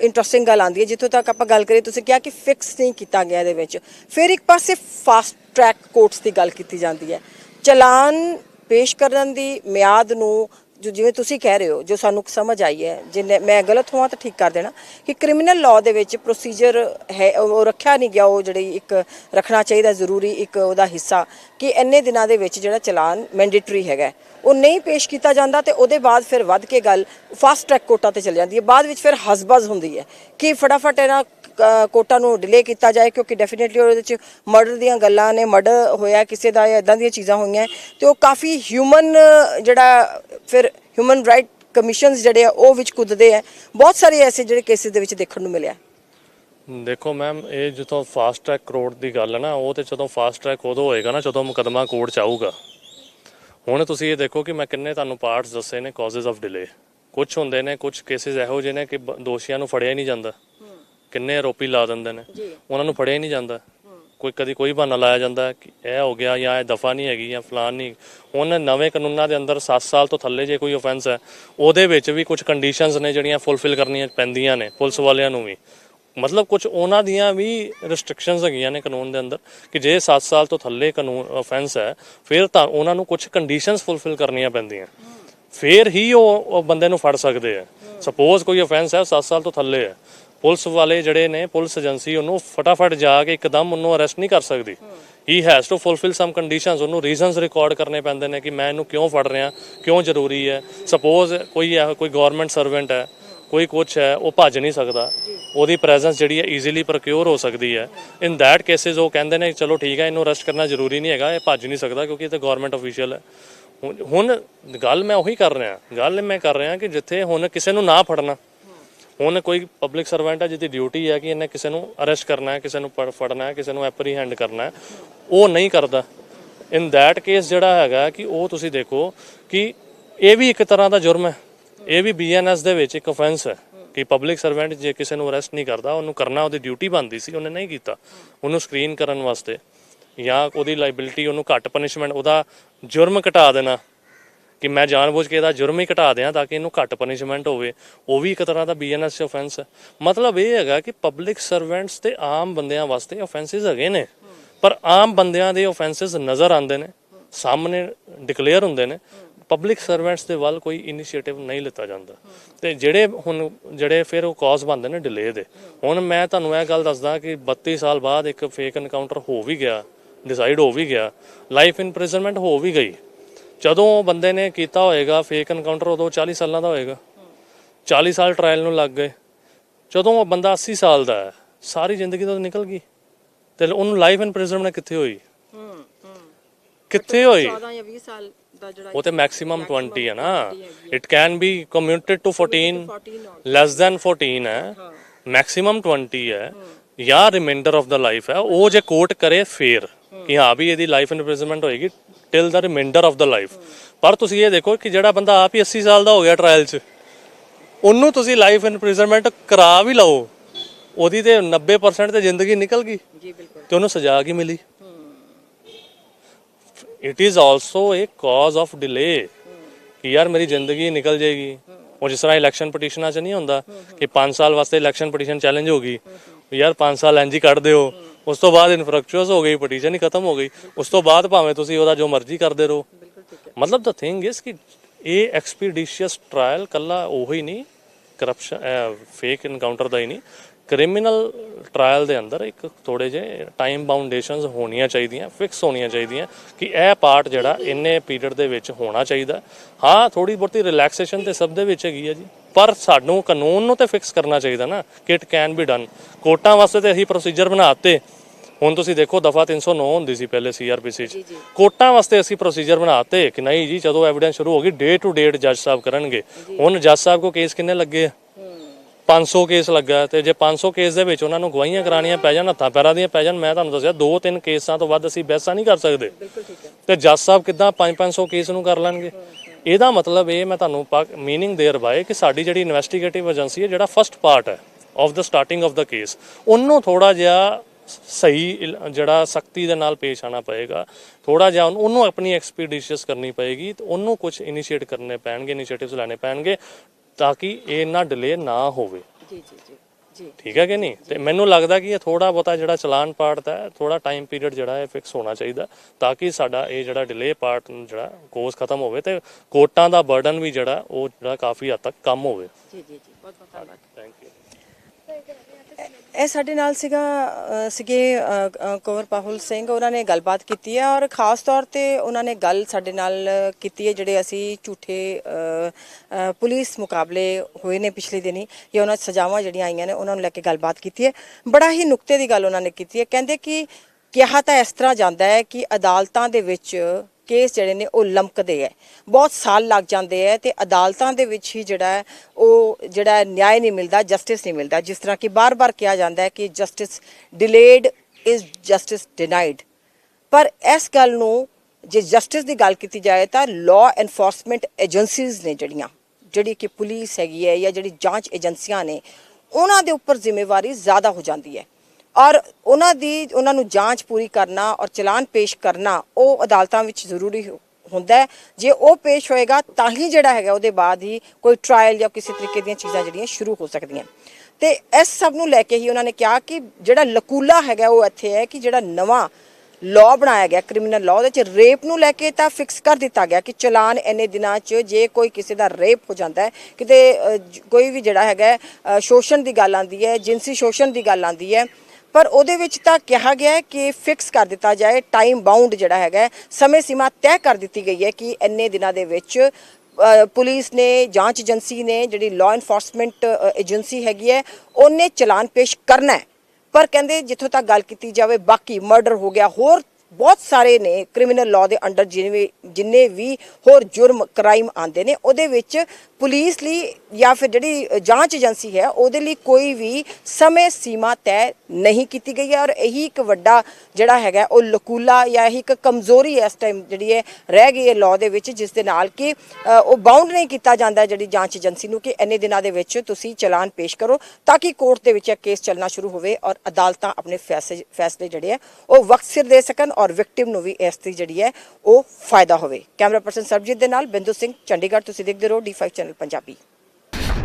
ਇੰਟਰਸਟਿੰਗ ਗੱਲ ਆਉਂਦੀ ਹੈ, ਜਿੱਥੋਂ ਤੱਕ ਆਪਾਂ ਗੱਲ ਕਰੀਏ, ਤੁਸੀਂ ਕਿਹਾ ਕਿ ਫਿਕਸ ਨਹੀਂ ਕੀਤਾ ਗਿਆ ਇਹਦੇ ਵਿੱਚ। ਫਿਰ ਇੱਕ ਪਾਸੇ ਫਾਸਟ ਟਰੈਕ ਕੋਰਟਸ ਦੀ ਗੱਲ ਕੀਤੀ ਜਾਂਦੀ ਹੈ। ਚਲਾਨ ਪੇਸ਼ ਕਰਨ ਦੀ ਮਿਆਦ ਨੂੰ ਜੋ ਜਿਵੇਂ ਤੁਸੀਂ ਕਹਿ ਰਹੇ ਹੋ, ਜੋ ਸਾਨੂੰ ਸਮਝ ਆਈ ਹੈ ਜਿੰਨੇ ਮੈਂ ਗਲਤ ਹੋਵਾਂ ਤਾਂ ਠੀਕ ਕਰ ਦੇਣਾ, ਕਿ ਕ੍ਰਿਮੀਨਲ ਲਾਅ ਦੇ ਵਿੱਚ ਪ੍ਰੋਸੀਜਰ ਹੈ, ਉਹ ਰੱਖਿਆ ਨਹੀਂ ਗਿਆ, ਉਹ ਜਿਹੜੀ ਇੱਕ ਰੱਖਣਾ ਚਾਹੀਦਾ, ਜ਼ਰੂਰੀ ਇੱਕ ਉਹਦਾ ਹਿੱਸਾ, ਕਿ ਇੰਨੇ ਦਿਨਾਂ ਦੇ ਵਿੱਚ ਜਿਹੜਾ ਚਲਾਨ ਮੈਂਡੇਟਰੀ ਹੈਗਾ ਉਹ ਨਹੀਂ ਪੇਸ਼ ਕੀਤਾ ਜਾਂਦਾ ਤੇ ਉਹਦੇ ਬਾਅਦ ਫਿਰ ਵੱਧ ਕੇ ਗੱਲ ਫਾਸਟ ਟਰੈਕ ਕੋਟਾ ਤੇ ਚਲ ਜਾਂਦੀ ਹੈ, ਬਾਅਦ ਵਿੱਚ ਫਿਰ ਹਸਬਜ਼ ਹੁੰਦੀ ਹੈ, ਕਿ ਫਟਾਫਟ ਇਹਨਾਂ ਕੋਟਾ ਨੂੰ ਡਿਲੇ ਕੀਤਾ ਜਾਏ ਕਿਉਂਕਿ ਡੈਫੀਨਿਟਲੀ ਉਹਦੇ ਵਿੱਚ ਮਰਡਰ ਦੀਆਂ ਗੱਲਾਂ ਨੇ ਮਰਡਰ ਹੋਇਆ, ਕਿਸੇ ਦਾ ਜਾਂ ਇਦਾਂ ਦੀਆਂ ਚੀਜ਼ਾਂ ਹੋਈਆਂ, ਤੇ ਉਹ ਕਾਫੀ ਹਿਊਮਨ ਜਿਹੜਾ ਫਿਰ ਹਿਊਮਨ ਰਾਈਟ ਕਮਿਸ਼ਨਸ ਜਿਹੜੇ ਆ, ਉਹ ਵਿੱਚ ਕੁੱਦਦੇ ਆ। ਬਹੁਤ ਸਾਰੇ ਐਸੇ ਜਿਹੜੇ ਕੇਸਿਸ ਦੇ ਵਿੱਚ ਦੇਖਣ ਨੂੰ ਮਿਲਿਆ। ਦੇਖੋ ਮੈਮ ਇਹ ਜਦੋਂ ਫਾਸਟ ਟਰੈਕ ਕੋਰਟ ਦੀ ਗੱਲ ਹੈ ਨਾ, ਉਹ ਤੇ ਜਦੋਂ ਫਾਸਟ ਟਰੈਕ ਉਦੋਂ ਹੋਏਗਾ ਨਾ, ਜਦੋਂ ਮੁਕਦਮਾ ਕੋਰਟ ਚ ਆਊਗਾ। ਹੁਣ ਤੁਸੀਂ ਇਹ ਦੇਖੋ ਕਿ ਮੈਂ ਕਿੰਨੇ ਤੁਹਾਨੂੰ ਪਾਰਟਸ ਦੱਸੇ ਨੇ ਕਾਜ਼ਸ ਆਫ ਡਿਲੇ ਕੁਝ ਹੁੰਦੇ ਨੇ ਕੁਝ ਕੇਸਿਸ ਇਹੋ ਜਿਹੇ ਨੇ ਕਿ ਦੋਸ਼ੀਆਂ ਨੂੰ ਫੜਿਆ ਹੀ ਨਹੀਂ ਜਾਂਦਾ। ਕਿੰਨੇ ਆਰੋਪੀ ਲਾ ਦਿੰਦੇ ਨੇ। ਜੀ। ਉਹਨਾਂ ਨੂੰ ਫੜਿਆ ਹੀ ਨਹੀਂ ਜਾਂਦਾ। ਕੋਈ ਕਦੀ ਕੋਈ ਬਹਾਨਾ ਲਾਇਆ ਜਾਂਦਾ ਕਿ ਇਹ ਹੋ ਗਿਆ ਜਾਂ ਇਹ ਦਫਾ ਨਹੀਂ ਹੈਗੀ ਜਾਂ ਫਲਾਨ ਨਹੀਂ। ਹੁਣ ਨਵੇਂ ਕਾਨੂੰਨਾਂ ਦੇ ਅੰਦਰ 7 ਸਾਲ ਤੋਂ ਥੱਲੇ ਜੇ ਕੋਈ ਆਫੈਂਸ ਹੈ ਉਹਦੇ ਵਿੱਚ ਵੀ ਕੁਝ ਕੰਡੀਸ਼ਨਸ ਨੇ ਜਿਹੜੀਆਂ ਫੁੱਲਫਿਲ ਕਰਨੀਆਂ ਪੈਂਦੀਆਂ ਨੇ ਪੁਲਿਸ ਵਾਲਿਆਂ ਨੂੰ ਵੀ। ਮਤਲਬ ਕੁਝ ਉਹਨਾਂ ਦੀਆਂ ਵੀ ਰੈਸਟ੍ਰਿਕਸ਼ਨਸ ਹੈਗੀਆਂ ਨੇ ਕਾਨੂੰਨ ਦੇ ਅੰਦਰ ਕਿ ਜੇ 7 ਸਾਲ ਤੋਂ ਥੱਲੇ ਕਾਨੂੰਨ ਆਫੈਂਸ ਹੈ ਫਿਰ ਤਾਂ ਉਹਨਾਂ ਨੂੰ ਕੁਝ ਕੰਡੀਸ਼ਨਸ ਫੁੱਲਫਿਲ ਕਰਨੀਆਂ ਪੈਂਦੀਆਂ। ਫਿਰ ਹੀ ਉਹ ਉਹ ਬੰਦੇ ਨੂੰ ਫੜ ਸਕਦੇ ਆ। ਸਪੋਜ਼ ਕੋਈ ਆਫੈਂਸ ਹੈ 7 ਸਾਲ ਤੋਂ ਥੱਲੇ ਹੈ। ਪੁਲਿਸ ਵਾਲੇ ਜਿਹੜੇ ਨੇ, ਪੁਲਿਸ ਏਜੰਸੀ ਉਹਨੂੰ ਫਟਾਫਟ ਜਾ ਕੇ ਇੱਕਦਮ ਉਹਨੂੰ ਅਰੈਸਟ ਨਹੀਂ ਕਰ ਸਕਦੀ। He has to fulfil some conditions ਉਹਨੂੰ ਰੀਜ਼ਨਸ ਰਿਕਾਰਡ ਕਰਨੇ ਪੈਂਦੇ ਨੇ ਕਿ ਮੈਂ ਇਹਨੂੰ ਕਿਉਂ ਫੜ ਰਿਹਾ, ਕਿਉਂ ਜ਼ਰੂਰੀ ਹੈ। ਸਪੋਜ਼ ਕੋਈ ਹੈ ਕੋਈ ਗਵਰਨਮੈਂਟ ਸਰਵੈਂਟ ਹੈ, ਕੋਈ ਕੁਛ ਹੈ, ਉਹ ਭੱਜ ਨਹੀਂ ਸਕਦਾ। ਉਹਦੀ ਪ੍ਰੈਜ਼ੈਂਸ ਜਿਹੜੀ ਹੈ ਈਜ਼ੀਲੀ ਪ੍ਰੋਕਿਓਰ ਹੋ ਸਕਦੀ ਹੈ। ਇਨ ਦੈਟ ਕੇਸਿਸ ਉਹ ਕਹਿੰਦੇ ਨੇ, ਚਲੋ ਠੀਕ ਹੈ, ਇਹਨੂੰ ਅਰੈਸਟ ਕਰਨਾ ਜ਼ਰੂਰੀ ਨਹੀਂ ਹੈਗਾ, ਇਹ ਭੱਜ ਨਹੀਂ ਸਕਦਾ ਕਿਉਂਕਿ ਇਹ ਤਾਂ ਗਵਰਨਮੈਂਟ ਅਫੀਸ਼ੀਅਲ ਹੈ। ਹੁਣ ਗੱਲ ਮੈਂ ਉਹੀ ਕਰ ਰਿਹਾ। ਗੱਲ ਮੈਂ ਕਰ ਰਿਹਾ ਕਿ ਜਿੱਥੇ ਹੁਣ ਕਿਸੇ ਨੂੰ ਨਾ ਫੜਨਾ ਹੁਣ ਕੋਈ ਪਬਲਿਕ ਸਰਵੈਂਟ ਹੈ ਜਿਹਦੀ ਡਿਊਟੀ ਹੈ ਕਿ ਇਹਨੇ ਕਿਸੇ ਨੂੰ ਅਰੈਸਟ ਕਰਨਾ ਹੈ, ਕਿਸੇ ਨੂੰ ਫੜ- ਫੜਨਾ ਹੈ, ਕਿਸੇ ਨੂੰ ਐਪਰੀਹੈਂਡ ਕਰਨਾ ਹੈ, ਉਹ ਨਹੀਂ ਕਰਦਾ। ਇਨ ਦੈਟ ਕੇਸ ਜਿਹੜਾ ਹੈਗਾ ਕਿ ਉਹ ਤੁਸੀਂ ਦੇਖੋ ਕਿ ਇਹ ਵੀ ਇੱਕ ਤਰ੍ਹਾਂ ਦਾ ਜੁਰਮ ਹੈ। ਇਹ ਵੀ ਬੀਐਨਐਸ ਦੇ ਵਿੱਚ ਇੱਕ ਅਫੈਂਸ ਹੈ ਕਿ ਪਬਲਿਕ ਸਰਵੈਂਟ ਜੇ ਕਿਸੇ ਨੂੰ ਅਰੈਸਟ ਨਹੀਂ ਕਰਦਾ, ਉਹਨੂੰ ਕਰਨਾ ਉਹਦੀ ਡਿਊਟੀ ਬਣਦੀ ਸੀ, ਉਹਨੇ ਨਹੀਂ ਕੀਤਾ। ਉਹਨੂੰ ਸਕਰੀਨ ਕਰਨ ਵਾਸਤੇ ਜਾਂ ਉਹਦੀ ਲਾਇਬਿਲਿਟੀ ਉਹਨੂੰ ਘੱਟ ਪਨਿਸ਼ਮੈਂਟ ਉਹਦਾ ਜੁਰਮ ਘਟਾ ਦੇਣਾ। ਕਿ ਮੈਂ ਜਾਣਬੁੱਝ ਕੇ ਇਹਦਾ ਜੁਰਮ ਹੀ ਘਟਾ ਦਿਆਂ ਤਾਂ ਕਿ ਇਹਨੂੰ ਘੱਟ ਪਨਿਸ਼ਮੈਂਟ ਹੋਵੇ। ਉਹ ਵੀ ਇੱਕ ਤਰ੍ਹਾਂ ਦਾ ਬੀਐਨਐਸ ਆਫੈਂਸ ਹੈ। ਮਤਲਬ ਇਹ ਹੈਗਾ ਕਿ ਪਬਲਿਕ ਸਰਵੈਂਟਸ ਤੇ ਆਮ ਬੰਦਿਆਂ ਵਾਸਤੇ ਆਫੈਂਸਸ ਹੈਗੇ ਨੇ। ਪਰ ਆਮ ਬੰਦਿਆਂ ਦੇ ਆਫੈਂਸਸ ਨਜ਼ਰ ਆਉਂਦੇ ਨੇ, ਸਾਹਮਣੇ ਡਿਕਲੇਅਰ ਹੁੰਦੇ ਨੇ। ਪਬਲਿਕ ਸਰਵੈਂਟਸ ਦੇ ਵੱਲ ਕੋਈ ਇਨੀਸ਼ੀਏਟਿਵ ਨਹੀਂ ਲਿੱਤਾ ਜਾਂਦਾ। ਤੇ ਜਿਹੜੇ ਹੁਣ, ਜਿਹੜੇ ਫਿਰ ਉਹ ਕਾਜ਼ ਬਣਦੇ ਨੇ ਡਿਲੇ ਦੇ। ਹੁਣ ਮੈਂ ਤੁਹਾਨੂੰ ਇਹ ਗੱਲ ਦੱਸਦਾ ਕਿ 32 ਸਾਲ ਬਾਅਦ ਇੱਕ ਫੇਕ ਐਨਕਾਊਂਟਰ ਹੋ ਵੀ ਗਿਆ ਡਿਸਾਈਡ ਹੋ ਵੀ ਗਿਆ। ਲਾਈਫ ਇੰਪ੍ਰਿਜ਼ਨਮੈਂਟ ਹੋ ਵੀ ਗਈ। ਜਦੋਂ ਬੰਦੇ ਨੇ ਕੀਤਾ ਹੋਏਗਾ ਫੇਕ ਐਨਕਾਊਂਟਰ ਉਦੋਂ 40 ਸਾਲਾਂ ਦਾ ਹੋਏਗਾ। 40 ਸਾਲ ਟ੍ਰਾਇਲ ਨੂੰ ਲੱਗ ਗਏ। ਜਦੋਂ ਉਹ ਬੰਦਾ 80 ਸਾਲ ਦਾ ਹੈ ਸਾਰੀ ਜ਼ਿੰਦਗੀ ਤਾਂ ਨਿਕਲ ਗਈ। ਤੇ ਉਹਨੂੰ ਲਾਈਫ ਇੰਪ੍ਰਿਜ਼ਨਮੈਂਟ ਕਿੱਥੇ ਹੋਈ? ਕਿੱਥੇ ਹੋਈ? 14 ਜਾਂ 20 ਸਾਲ ਦਾ ਜਿਹੜਾ ਉਹ ਤੇ ਮੈਕਸਿਮਮ 20 ਹੈ ਨਾ। It can be commuted to 14 14 ਨਾਲ ਲੈਸ ਦੈਨ 14 ਹੈ। ਮੈਕਸਿਮਮ 20 ਹੈ। ਜਾਂ ਰਿਮਾਈਂਡਰ ਆਫ ਦਾ ਲਾਈਫ ਹੈ। ਉਹ ਜੇ ਕੋਰਟ ਕਰੇ ਫੇਰ ਕਿ ਹਾਂ ਵੀ ਇਹਦੀ ਲਾਈਫ ਇੰਪ੍ਰਿਜ਼ਨਮੈਂਟ ਹੋਏਗੀ। Till the reminder of the life ਪਰ ਤੁਸੀਂ ਇਹ ਦੇਖੋ ਕਿ ਜਿਹੜਾ ਬੰਦਾ ਆਪ ਹੀ 80 ਸਾਲ ਦਾ ਹੋ ਗਿਆ ਟ੍ਰਾਇਲ 'ਚ ਉਹਨੂੰ ਤੁਸੀਂ ਲਾਈਫ ਇੰਪ੍ਰਿਜ਼ਨਮੈਂਟ ਕਰਾ ਵੀ ਲਓ ਉਹਦੀ ਤੇ 90% ਤੇ ਜ਼ਿੰਦਗੀ ਨਿਕਲ ਗਈ ਜੀ ਬਿਲਕੁਲ। ਤੇ ਉਹਨੂੰ ਸਜ਼ਾ ਕੀ ਮਿਲੀ? It is also a cause of delay ਕਿ ਯਾਰ ਮੇਰੀ ਜ਼ਿੰਦਗੀ ਨਿਕਲ ਜਾਏਗੀ। ਉਹ ਜਿਸ ਤਰ੍ਹਾਂ ਇਲੈਕਸ਼ਨ ਪਟੀਸ਼ਨਾਂ 'ਚ ਨਹੀਂ ਹੁੰਦਾ ਕਿ 5 ਸਾਲ ਵਾਸਤੇ ਇਲੈਕਸ਼ਨ ਪਟੀਸ਼ਨ ਚੈਲੰਜ ਹੋ ਗਈ ਯਾਰ 5 ਸਾਲ ਹੀ ਕੱਢ ਦਿਓ। ਉਸ ਤੋਂ ਬਾਅਦ ਇਨਫਰੈਕਚੁਅਸ ਹੋ ਗਈ ਪਟੀਸ਼ਨ ਹੀ ਖਤਮ ਹੋ ਗਈ ਉਸ ਤੋਂ ਬਾਅਦ ਭਾਵੇਂ ਤੁਸੀਂ ਉਹਦਾ ਜੋ ਮਰਜ਼ੀ ਕਰਦੇ ਰਹੋ। ਹੈ। ਮਤਲਬ ਦਾ ਥਿੰਗ ਇਸ ਕਿ ਇਹ ਐਕਸਪੀਡੀਸ਼ੀਅਸ ਟ੍ਰਾਇਲ ਕੱਲਾ ਉਹੀ ਨਹੀਂ ਕਰਪਸ਼ਨ ਫੇਕ ਐਨਕਾਊਂਟਰ ਦਾ ਹੀ ਨਹੀਂ। ਕ੍ਰਿਮੀਨਲ ਟ੍ਰਾਇਲ ਦੇ ਅੰਦਰ ਇੱਕ ਥੋੜੇ ਜਿਹੇ ਟਾਈਮ ਬਾਉਂਡੇਸ਼ਨਸ ਹੋਣੀਆਂ ਚਾਹੀਦੀਆਂ ਫਿਕਸ ਹੋਣੀਆਂ ਚਾਹੀਦੀਆਂ ਕਿ ਇਹ ਪਾਰਟ ਜਿਹੜਾ ਇੰਨੇ ਪੀਰੀਅਡ ਦੇ ਵਿੱਚ ਹੋਣਾ ਚਾਹੀਦਾ। ਹਾਂ ਥੋੜੀ ਬਹੁਤੀ ਰਿਲੈਕਸੇਸ਼ਨ ਤੇ ਸਭ ਦੇ ਵਿੱਚ ਹੈਗੀ ਆ ਜੀ ਪਰ ਸਾਨੂੰ ਕਾਨੂੰਨ ਨੂੰ ਤੇ ਫਿਕਸ ਕਰਨਾ ਚਾਹੀਦਾ ਨਾ ਕਿ ਇਟ ਕੈਨ ਬੀ ਡਨ ਕੋਰਟਾਂ ਵਾਸਤੇ ਤੇ ਅਸੀਂ ਪ੍ਰੋਸੀਜਰ ਬਣਾਤੇ। ਹੁਣ ਤੁਸੀਂ ਦੇਖੋ ਦਫਾ 309 ਹੁੰਦੀ ਸੀ ਪਹਿਲੇ ਸੀਆਰਪੀਸੀ ਚ। ਕੋਰਟਾਂ ਵਾਸਤੇ ਅਸੀਂ ਪ੍ਰੋਸੀਜਰ ਬਣਾਤੇ ਕਿ ਨਹੀਂ ਜੀ ਜਦੋਂ ਐਵੀਡੈਂਸ ਸ਼ੁਰੂ ਹੋ ਗਈ ਡੇ ਟੂ ਡੇਟ ਜੱਜ ਸਾਹਿਬ ਕਰਨਗੇ। ਹੁਣ ਜੱਜ ਸਾਹਿਬ ਕੋ ਕੇਸ ਕਿੰਨੇ ਲੱਗੇ ਆ? 500 ਕੇਸ ਲੱਗਾ ਤੇ ਜੇ 500 ਕੇਸ ਦੇ ਵਿੱਚ ਉਹਨਾਂ ਨੂੰ ਗਵਾਹੀਆਂ ਕਰਾਣੀਆਂ ਪੈ ਜਾਣ ਹੱਥਾਂ ਪੈਰਾਂ ਦੀਆਂ ਪੈ ਜਾਣ ਮੈਂ ਤੁਹਾਨੂੰ ਦੱਸਿਆ ਦੋ ਤਿੰਨ ਕੇਸਾਂ ਤੋਂ ਵੱਧ ਅਸੀਂ ਬਹਿਸਾਂ ਨਹੀਂ ਕਰ ਸਕਦੇ। ਤੇ ਜੱਜ ਸਾਹਿਬ ਕਿਦਾਂ 5-500 ਕੇਸ ਨੂੰ ਕਰ ਲੈਣਗੇ? ਇਹਦਾ ਮਤਲਬ ਇਹ ਮੈਂ ਤੁਹਾਨੂੰ ਮੀਨਿੰਗ ਦੇਰ ਬਾਏ ਕਿ ਸਾਡੀ ਜਿਹੜੀ ਇਨਵੈਸਟੀਗੇਟਿਵ ਏਜੰਸੀ ਹੈ ਜਿਹੜਾ ਫਸਟ ਪਾਰਟ ਹੈ of the starting of the case ਉਹਨੂੰ ਥੋੜਾ ਜਿਹਾ ਸਹੀ ਜਿਹੜਾ ਸਖਤੀ ਦੇ ਨਾਲ ਪੇਸ਼ ਆਣਾ ਪਏਗਾ। ਥੋੜਾ ਜਿਹਾ ਉਹਨੂੰ- ਉਹਨੂੰ ਆਪਣੀ ਐਕਸਪੀਡੀਸ਼ੀਅਸ ਕਰਨੀ ਪਏਗੀ ਤੇ ਉਹਨੂੰ ਕੁਝ ਇਨੀਸ਼ੀਏਟ ਕਰਨੇ ਪੈਣਗੇ ਇਨੀਸ਼ੀਏਟਿਵਸ ਲੈਣੇ ਪੈਣਗੇ। ਤਾਂ ਕਿ ਇਹ ਇੰਨਾ ਡਿਲੇ ਨਾ ਹੋਵੇ। ਜੀ ਜੀ ਜੀ ਜੀ। ਠੀਕ ਹੈ ਕਿ ਨਹੀਂ? ਤੇ ਮੈਨੂੰ ਲੱਗਦਾ ਕਿ ਇਹ ਥੋੜਾ ਬਹੁਤਾ ਜਿਹੜਾ ਚਲਾਨ ਪਾਰਟ ਦਾ ਥੋੜਾ ਟਾਈਮ ਪੀਰੀਅਡ ਜਿਹੜਾ ਹੈ ਫਿਕਸ ਹੋਣਾ ਚਾਹੀਦਾ ਤਾਂ ਕਿ ਸਾਡਾ ਇਹ ਜਿਹੜਾ ਡਿਲੇ ਪਾਰਟ ਜਿਹੜਾ ਕੋਸ ਖਤਮ ਹੋਵੇ ਤੇ ਕੋਰਟਾਂ ਦਾ ਬਰਡਨ ਵੀ ਜਿਹੜਾ ਉਹ ਜਿਹੜਾ ਕਾਫੀ ਹੱਦ ਤੱਕ ਕਮ ਹੋਵੇ। ਜੀ ਜੀ ਜੀ ਬਹੁਤ ਬਹੁਤ ਧੰਨਵਾਦ। ਇਹ ਸਾਡੇ ਨਾਲ ਸੀਗਾ ਸੀਗੇ ਅ, ਅ, ਪਾਹੁਲ ਸਿੰਘ। ਉਹਨਾਂ ਨੇ ਗੱਲਬਾਤ ਕੀਤੀ ਹੈ ਔਰ ਖਾਸ ਤੌਰ ਤੇ ਉਹਨਾਂ ਨੇ ਗੱਲ ਸਾਡੇ ਨਾਲ ਕੀਤੀ ਹੈ ਜਿਹੜੇ ਅਸੀਂ ਝੂਠੇ ਪੁਲਿਸ ਮੁਕਾਬਲੇ ਹੋਏ ਨੇ ਪਿਛਲੇ ਦਿਨੀ ਜਾਂ ਉਹਨਾਂ 'ਚ ਸਜ਼ਾਵਾਂ ਜਿਹੜੀਆਂ ਆਈਆਂ ਨੇ ਉਹਨਾਂ ਨੂੰ ਲੈ ਕੇ ਗੱਲਬਾਤ ਕੀਤੀ ਹੈ। ਬੜਾ ਹੀ ਨੁਕਤੇ ਦੀ ਗੱਲ ਉਹਨਾਂ ਨੇ ਕੀਤੀ ਹੈ। ਕਹਿੰਦੇ ਕਿ ਕਿਹਾ ਤਾਂ ਇਸ ਤਰ੍ਹਾਂ ਜਾਂਦਾ ਹੈ ਕਿ ਅਦਾਲਤਾਂ ਦੇ ਵਿੱਚ ਕੇਸ ਜਿਹੜੇ ਨੇ ਉਹ ਲਮਕਦੇ ਹੈ ਬਹੁਤ ਸਾਲ ਲੱਗ ਜਾਂਦੇ ਹੈ ਤੇ ਅਦਾਲਤਾਂ ਦੇ ਵਿੱਚ ਹੀ ਜਿਹੜਾ ਉਹ ਜਿਹੜਾ ਹੈ ਨਿਆਂ ਨਹੀਂ ਮਿਲਦਾ ਜਸਟਿਸ ਨਹੀਂ ਮਿਲਦਾ। ਜਿਸ ਤਰ੍ਹਾਂ ਕਿ ਬਾਰ-ਬਾਰ ਕਿਹਾ ਜਾਂਦਾ ਹੈ ਕਿ justice delayed is justice denied ਪਰ ਇਸ ਗੱਲ ਨੂੰ ਜੇ ਜਸਟਿਸ ਦੀ ਗੱਲ ਕੀਤੀ ਜਾਏ ਤਾਂ ਲਾਅ ਐਨਫੋਰਸਮੈਂਟ ਏਜੰਸੀਜ਼ ਨੇ ਜਿਹੜੀਆਂ, ਜਿਹੜੀ ਕਿ ਪੁਲਿਸ ਹੈਗੀ ਹੈ ਜਾਂ ਜਿਹੜੀ ਜਾਂਚ ਏਜੰਸੀਆਂ ਨੇ, ਉਹਨਾਂ ਦੇ ਉੱਪਰ ਜ਼ਿੰਮੇਵਾਰੀ ਜ਼ਿਆਦਾ ਹੋ ਜਾਂਦੀ ਹੈ ਔਰ ਉਹਨਾਂ ਦੀ, ਉਹਨਾਂ ਨੂੰ ਜਾਂਚ ਪੂਰੀ ਕਰਨਾ ਔਰ ਚਲਾਨ ਪੇਸ਼ ਕਰਨਾ, ਉਹ ਅਦਾਲਤਾਂ ਵਿੱਚ ਜ਼ਰੂਰੀ ਹੁੰਦਾ ਜੇ ਉਹ ਪੇਸ਼ ਹੋਏਗਾ, ਤਾਂ ਹੀ ਜਿਹੜਾ ਹੈਗਾ ਉਹਦੇ ਬਾਅਦ ਹੀ ਕੋਈ ਟ੍ਰਾਇਲ ਜਾਂ ਕਿਸੇ ਤਰੀਕੇ ਦੀਆਂ ਚੀਜ਼ਾਂ ਜਿਹੜੀਆਂ ਸ਼ੁਰੂ ਹੋ ਸਕਦੀਆਂ। ਤੇ ਇਸ ਸਭ ਨੂੰ ਲੈ ਕੇ ਹੀ ਉਹਨਾਂ ਨੇ ਕਿਹਾ ਕਿ ਜਿਹੜਾ ਲਕੂਲਾ ਹੈਗਾ ਉਹ ਇੱਥੇ ਹੈ ਕਿ ਜਿਹੜਾ ਨਵਾਂ ਲਾਅ ਬਣਾਇਆ ਗਿਆ ਕ੍ਰਿਮੀਨਲ ਲਾਅ ਦੇ ਚ ਰੇਪ ਨੂੰ ਲੈ ਕੇ ਤਾਂ ਫਿਕਸ ਕਰ ਦਿੱਤਾ ਗਿਆ ਕਿ ਚਲਾਨ ਇੰਨੇ ਦਿਨਾਂ ਚ ਜੇ ਕੋਈ ਕਿਸੇ ਦਾ ਰੇਪ ਹੋ ਜਾਂਦਾ ਹੈ, ਕਿਤੇ ਕੋਈ ਵੀ ਜਿਹੜਾ ਹੈਗਾ ਸ਼ੋਸ਼ਣ ਦੀ ਗੱਲ ਆਂਦੀ ਹੈ ਜਿੰਸੀ ਸ਼ੋਸ਼ਣ ਦੀ ਗੱਲ ਆਂਦੀ ਹੈ ਪਰ ਉਹਦੇ ਵਿੱਚ ਤਾਂ ਕਿਹਾ ਗਿਆ ਹੈ ਕਿ ਫਿਕਸ ਕਰ ਦਿੱਤਾ ਜਾਏ ਟਾਈਮ ਬਾਉਂਡ ਜਿਹੜਾ ਹੈਗਾ ਸਮੇਂ ਸੀਮਾ ਤੈਅ ਕਰ ਦਿੱਤੀ ਗਈ ਹੈ ਕਿ ਇੰਨੇ ਦਿਨਾਂ ਦੇ ਵਿੱਚ ਪੁਲਿਸ ਨੇ, ਜਾਂਚ ਏਜੰਸੀ ਨੇ, ਜਿਹੜੀ ਲਾਅ ਇਨਫੋਰਸਮੈਂਟ ਏਜੰਸੀ ਹੈਗੀ ਹੈ, ਉਹਨੇ ਚਲਾਨ ਪੇਸ਼ ਕਰਨਾ ਹੈ। ਪਰ ਕਹਿੰਦੇ ਜਿੱਥੋਂ ਤੱਕ ਗੱਲ ਕੀਤੀ ਜਾਵੇ, ਬਾਕੀ ਮਰਡਰ ਹੋ ਗਿਆ, ਹੋਰ ਬਹੁਤ ਸਾਰੇ ਨੇ ਕ੍ਰਿਮੀਨਲ ਲਾਅ ਦੇ ਅੰਡਰ ਜਿਵੇਂ, ਜਿੰਨੇ ਵੀ ਹੋਰ ਜੁਰਮ ਕ੍ਰਾਈਮ ਆਉਂਦੇ ਨੇ, ਉਹਦੇ ਵਿੱਚ ਪੁਲਿਸ ਲਈ ਜਾਂ ਫਿਰ ਜਿਹੜੀ ਜਾਂਚ ਏਜੰਸੀ ਹੈ, ਉਹਦੇ ਲਈ ਕੋਈ ਵੀ ਸਮੇਂ ਸੀਮਾ ਤੈਅ ਨਹੀਂ ਕੀਤੀ ਗਈ ਹੈ ਔਰ ਇਹੀ ਇੱਕ ਵੱਡਾ ਜਿਹੜਾ ਹੈਗਾ ਉਹ ਲਕੂਲਾ ਜਾਂ ਇਹੀ ਇੱਕ ਕਮਜ਼ੋਰੀ ਇਸ ਟਾਈਮ ਜਿਹੜੀ ਹੈ, ਰਹਿ ਗਈ ਹੈ ਲਾਅ ਦੇ ਵਿੱਚ, ਜਿਸ ਦੇ ਨਾਲ ਕਿ ਉਹ ਬਾਉਂਡ ਨਹੀਂ ਕੀਤਾ ਜਾਂਦਾ ਜਿਹੜੀ ਜਾਂਚ ਏਜੰਸੀ ਨੂੰ ਕਿ ਇੰਨੇ ਦਿਨਾਂ ਦੇ ਵਿੱਚ ਤੁਸੀਂ ਚਲਾਨ ਪੇਸ਼ ਕਰੋ ਤਾਂ ਕਿ ਕੋਰਟ ਦੇ ਵਿੱਚ ਇਹ ਕੇਸ ਚੱਲਣਾ ਸ਼ੁਰੂ ਹੋਵੇ ਔਰ ਅਦਾਲਤਾਂ ਆਪਣੇ ਫੈਸਲੇ ਫੈਸਲੇ ਜਿਹੜੇ ਹੈ, ਉਹ ਵਕਤ ਸਿਰ ਦੇ ਸਕਣ ਔਰ ਵਿਕਟਿਮ ਨੂੰ ਵੀ ਇਸ ਦੀ ਜਿਹੜੀ ਹੈ ਉਹ ਫਾਇਦਾ ਹੋਵੇ। ਕੈਮਰਾ ਪਰਸਨ ਸਰਬਜੀਤ ਦੇ ਨਾਲ ਬਿੰਦੂ ਸਿੰਘ ਚੰਡੀਗੜ੍ਹ ਤੁਸੀਂ ਦੇਖਦੇ ਰਹੋ ਡੀ5 ਚੈਨਲ ਪੰਜਾਬੀ।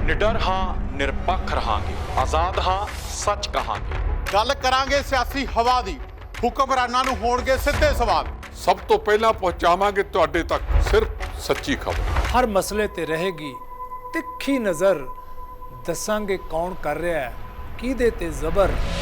ਨਿਡਰ ਹਾਂ ਨਿਰਪੱਖ ਰਹਾਂਗੇ। ਆਜ਼ਾਦ ਹਾਂ ਸੱਚ ਕਹਾਂਗੇ। ਗੱਲ ਕਰਾਂਗੇ ਸਿਆਸੀ ਹਵਾ ਦੀ। ਹੁਕਮਰਾਨਾਂ ਨੂੰ ਹੋਣਗੇ ਸਿੱਧੇ ਸਵਾਲ। ਸਭ ਤੋਂ ਪਹਿਲਾਂ ਪਹੁੰਚਾਵਾਂਗੇ ਤੁਹਾਡੇ ਤੱਕ ਸਿਰਫ ਸੱਚੀ ਖਬਰ। ਹਰ ਮਸਲੇ ਤੇ ਰਹੇਗੀ ਤਿੱਖੀ ਨਜ਼ਰ। ਦੱਸਾਂਗੇ ਕੌਣ ਕਰ ਰਿਹਾ ਹੈ ਕਿਹਦੇ ਤੇ ਜ਼ਬਰ।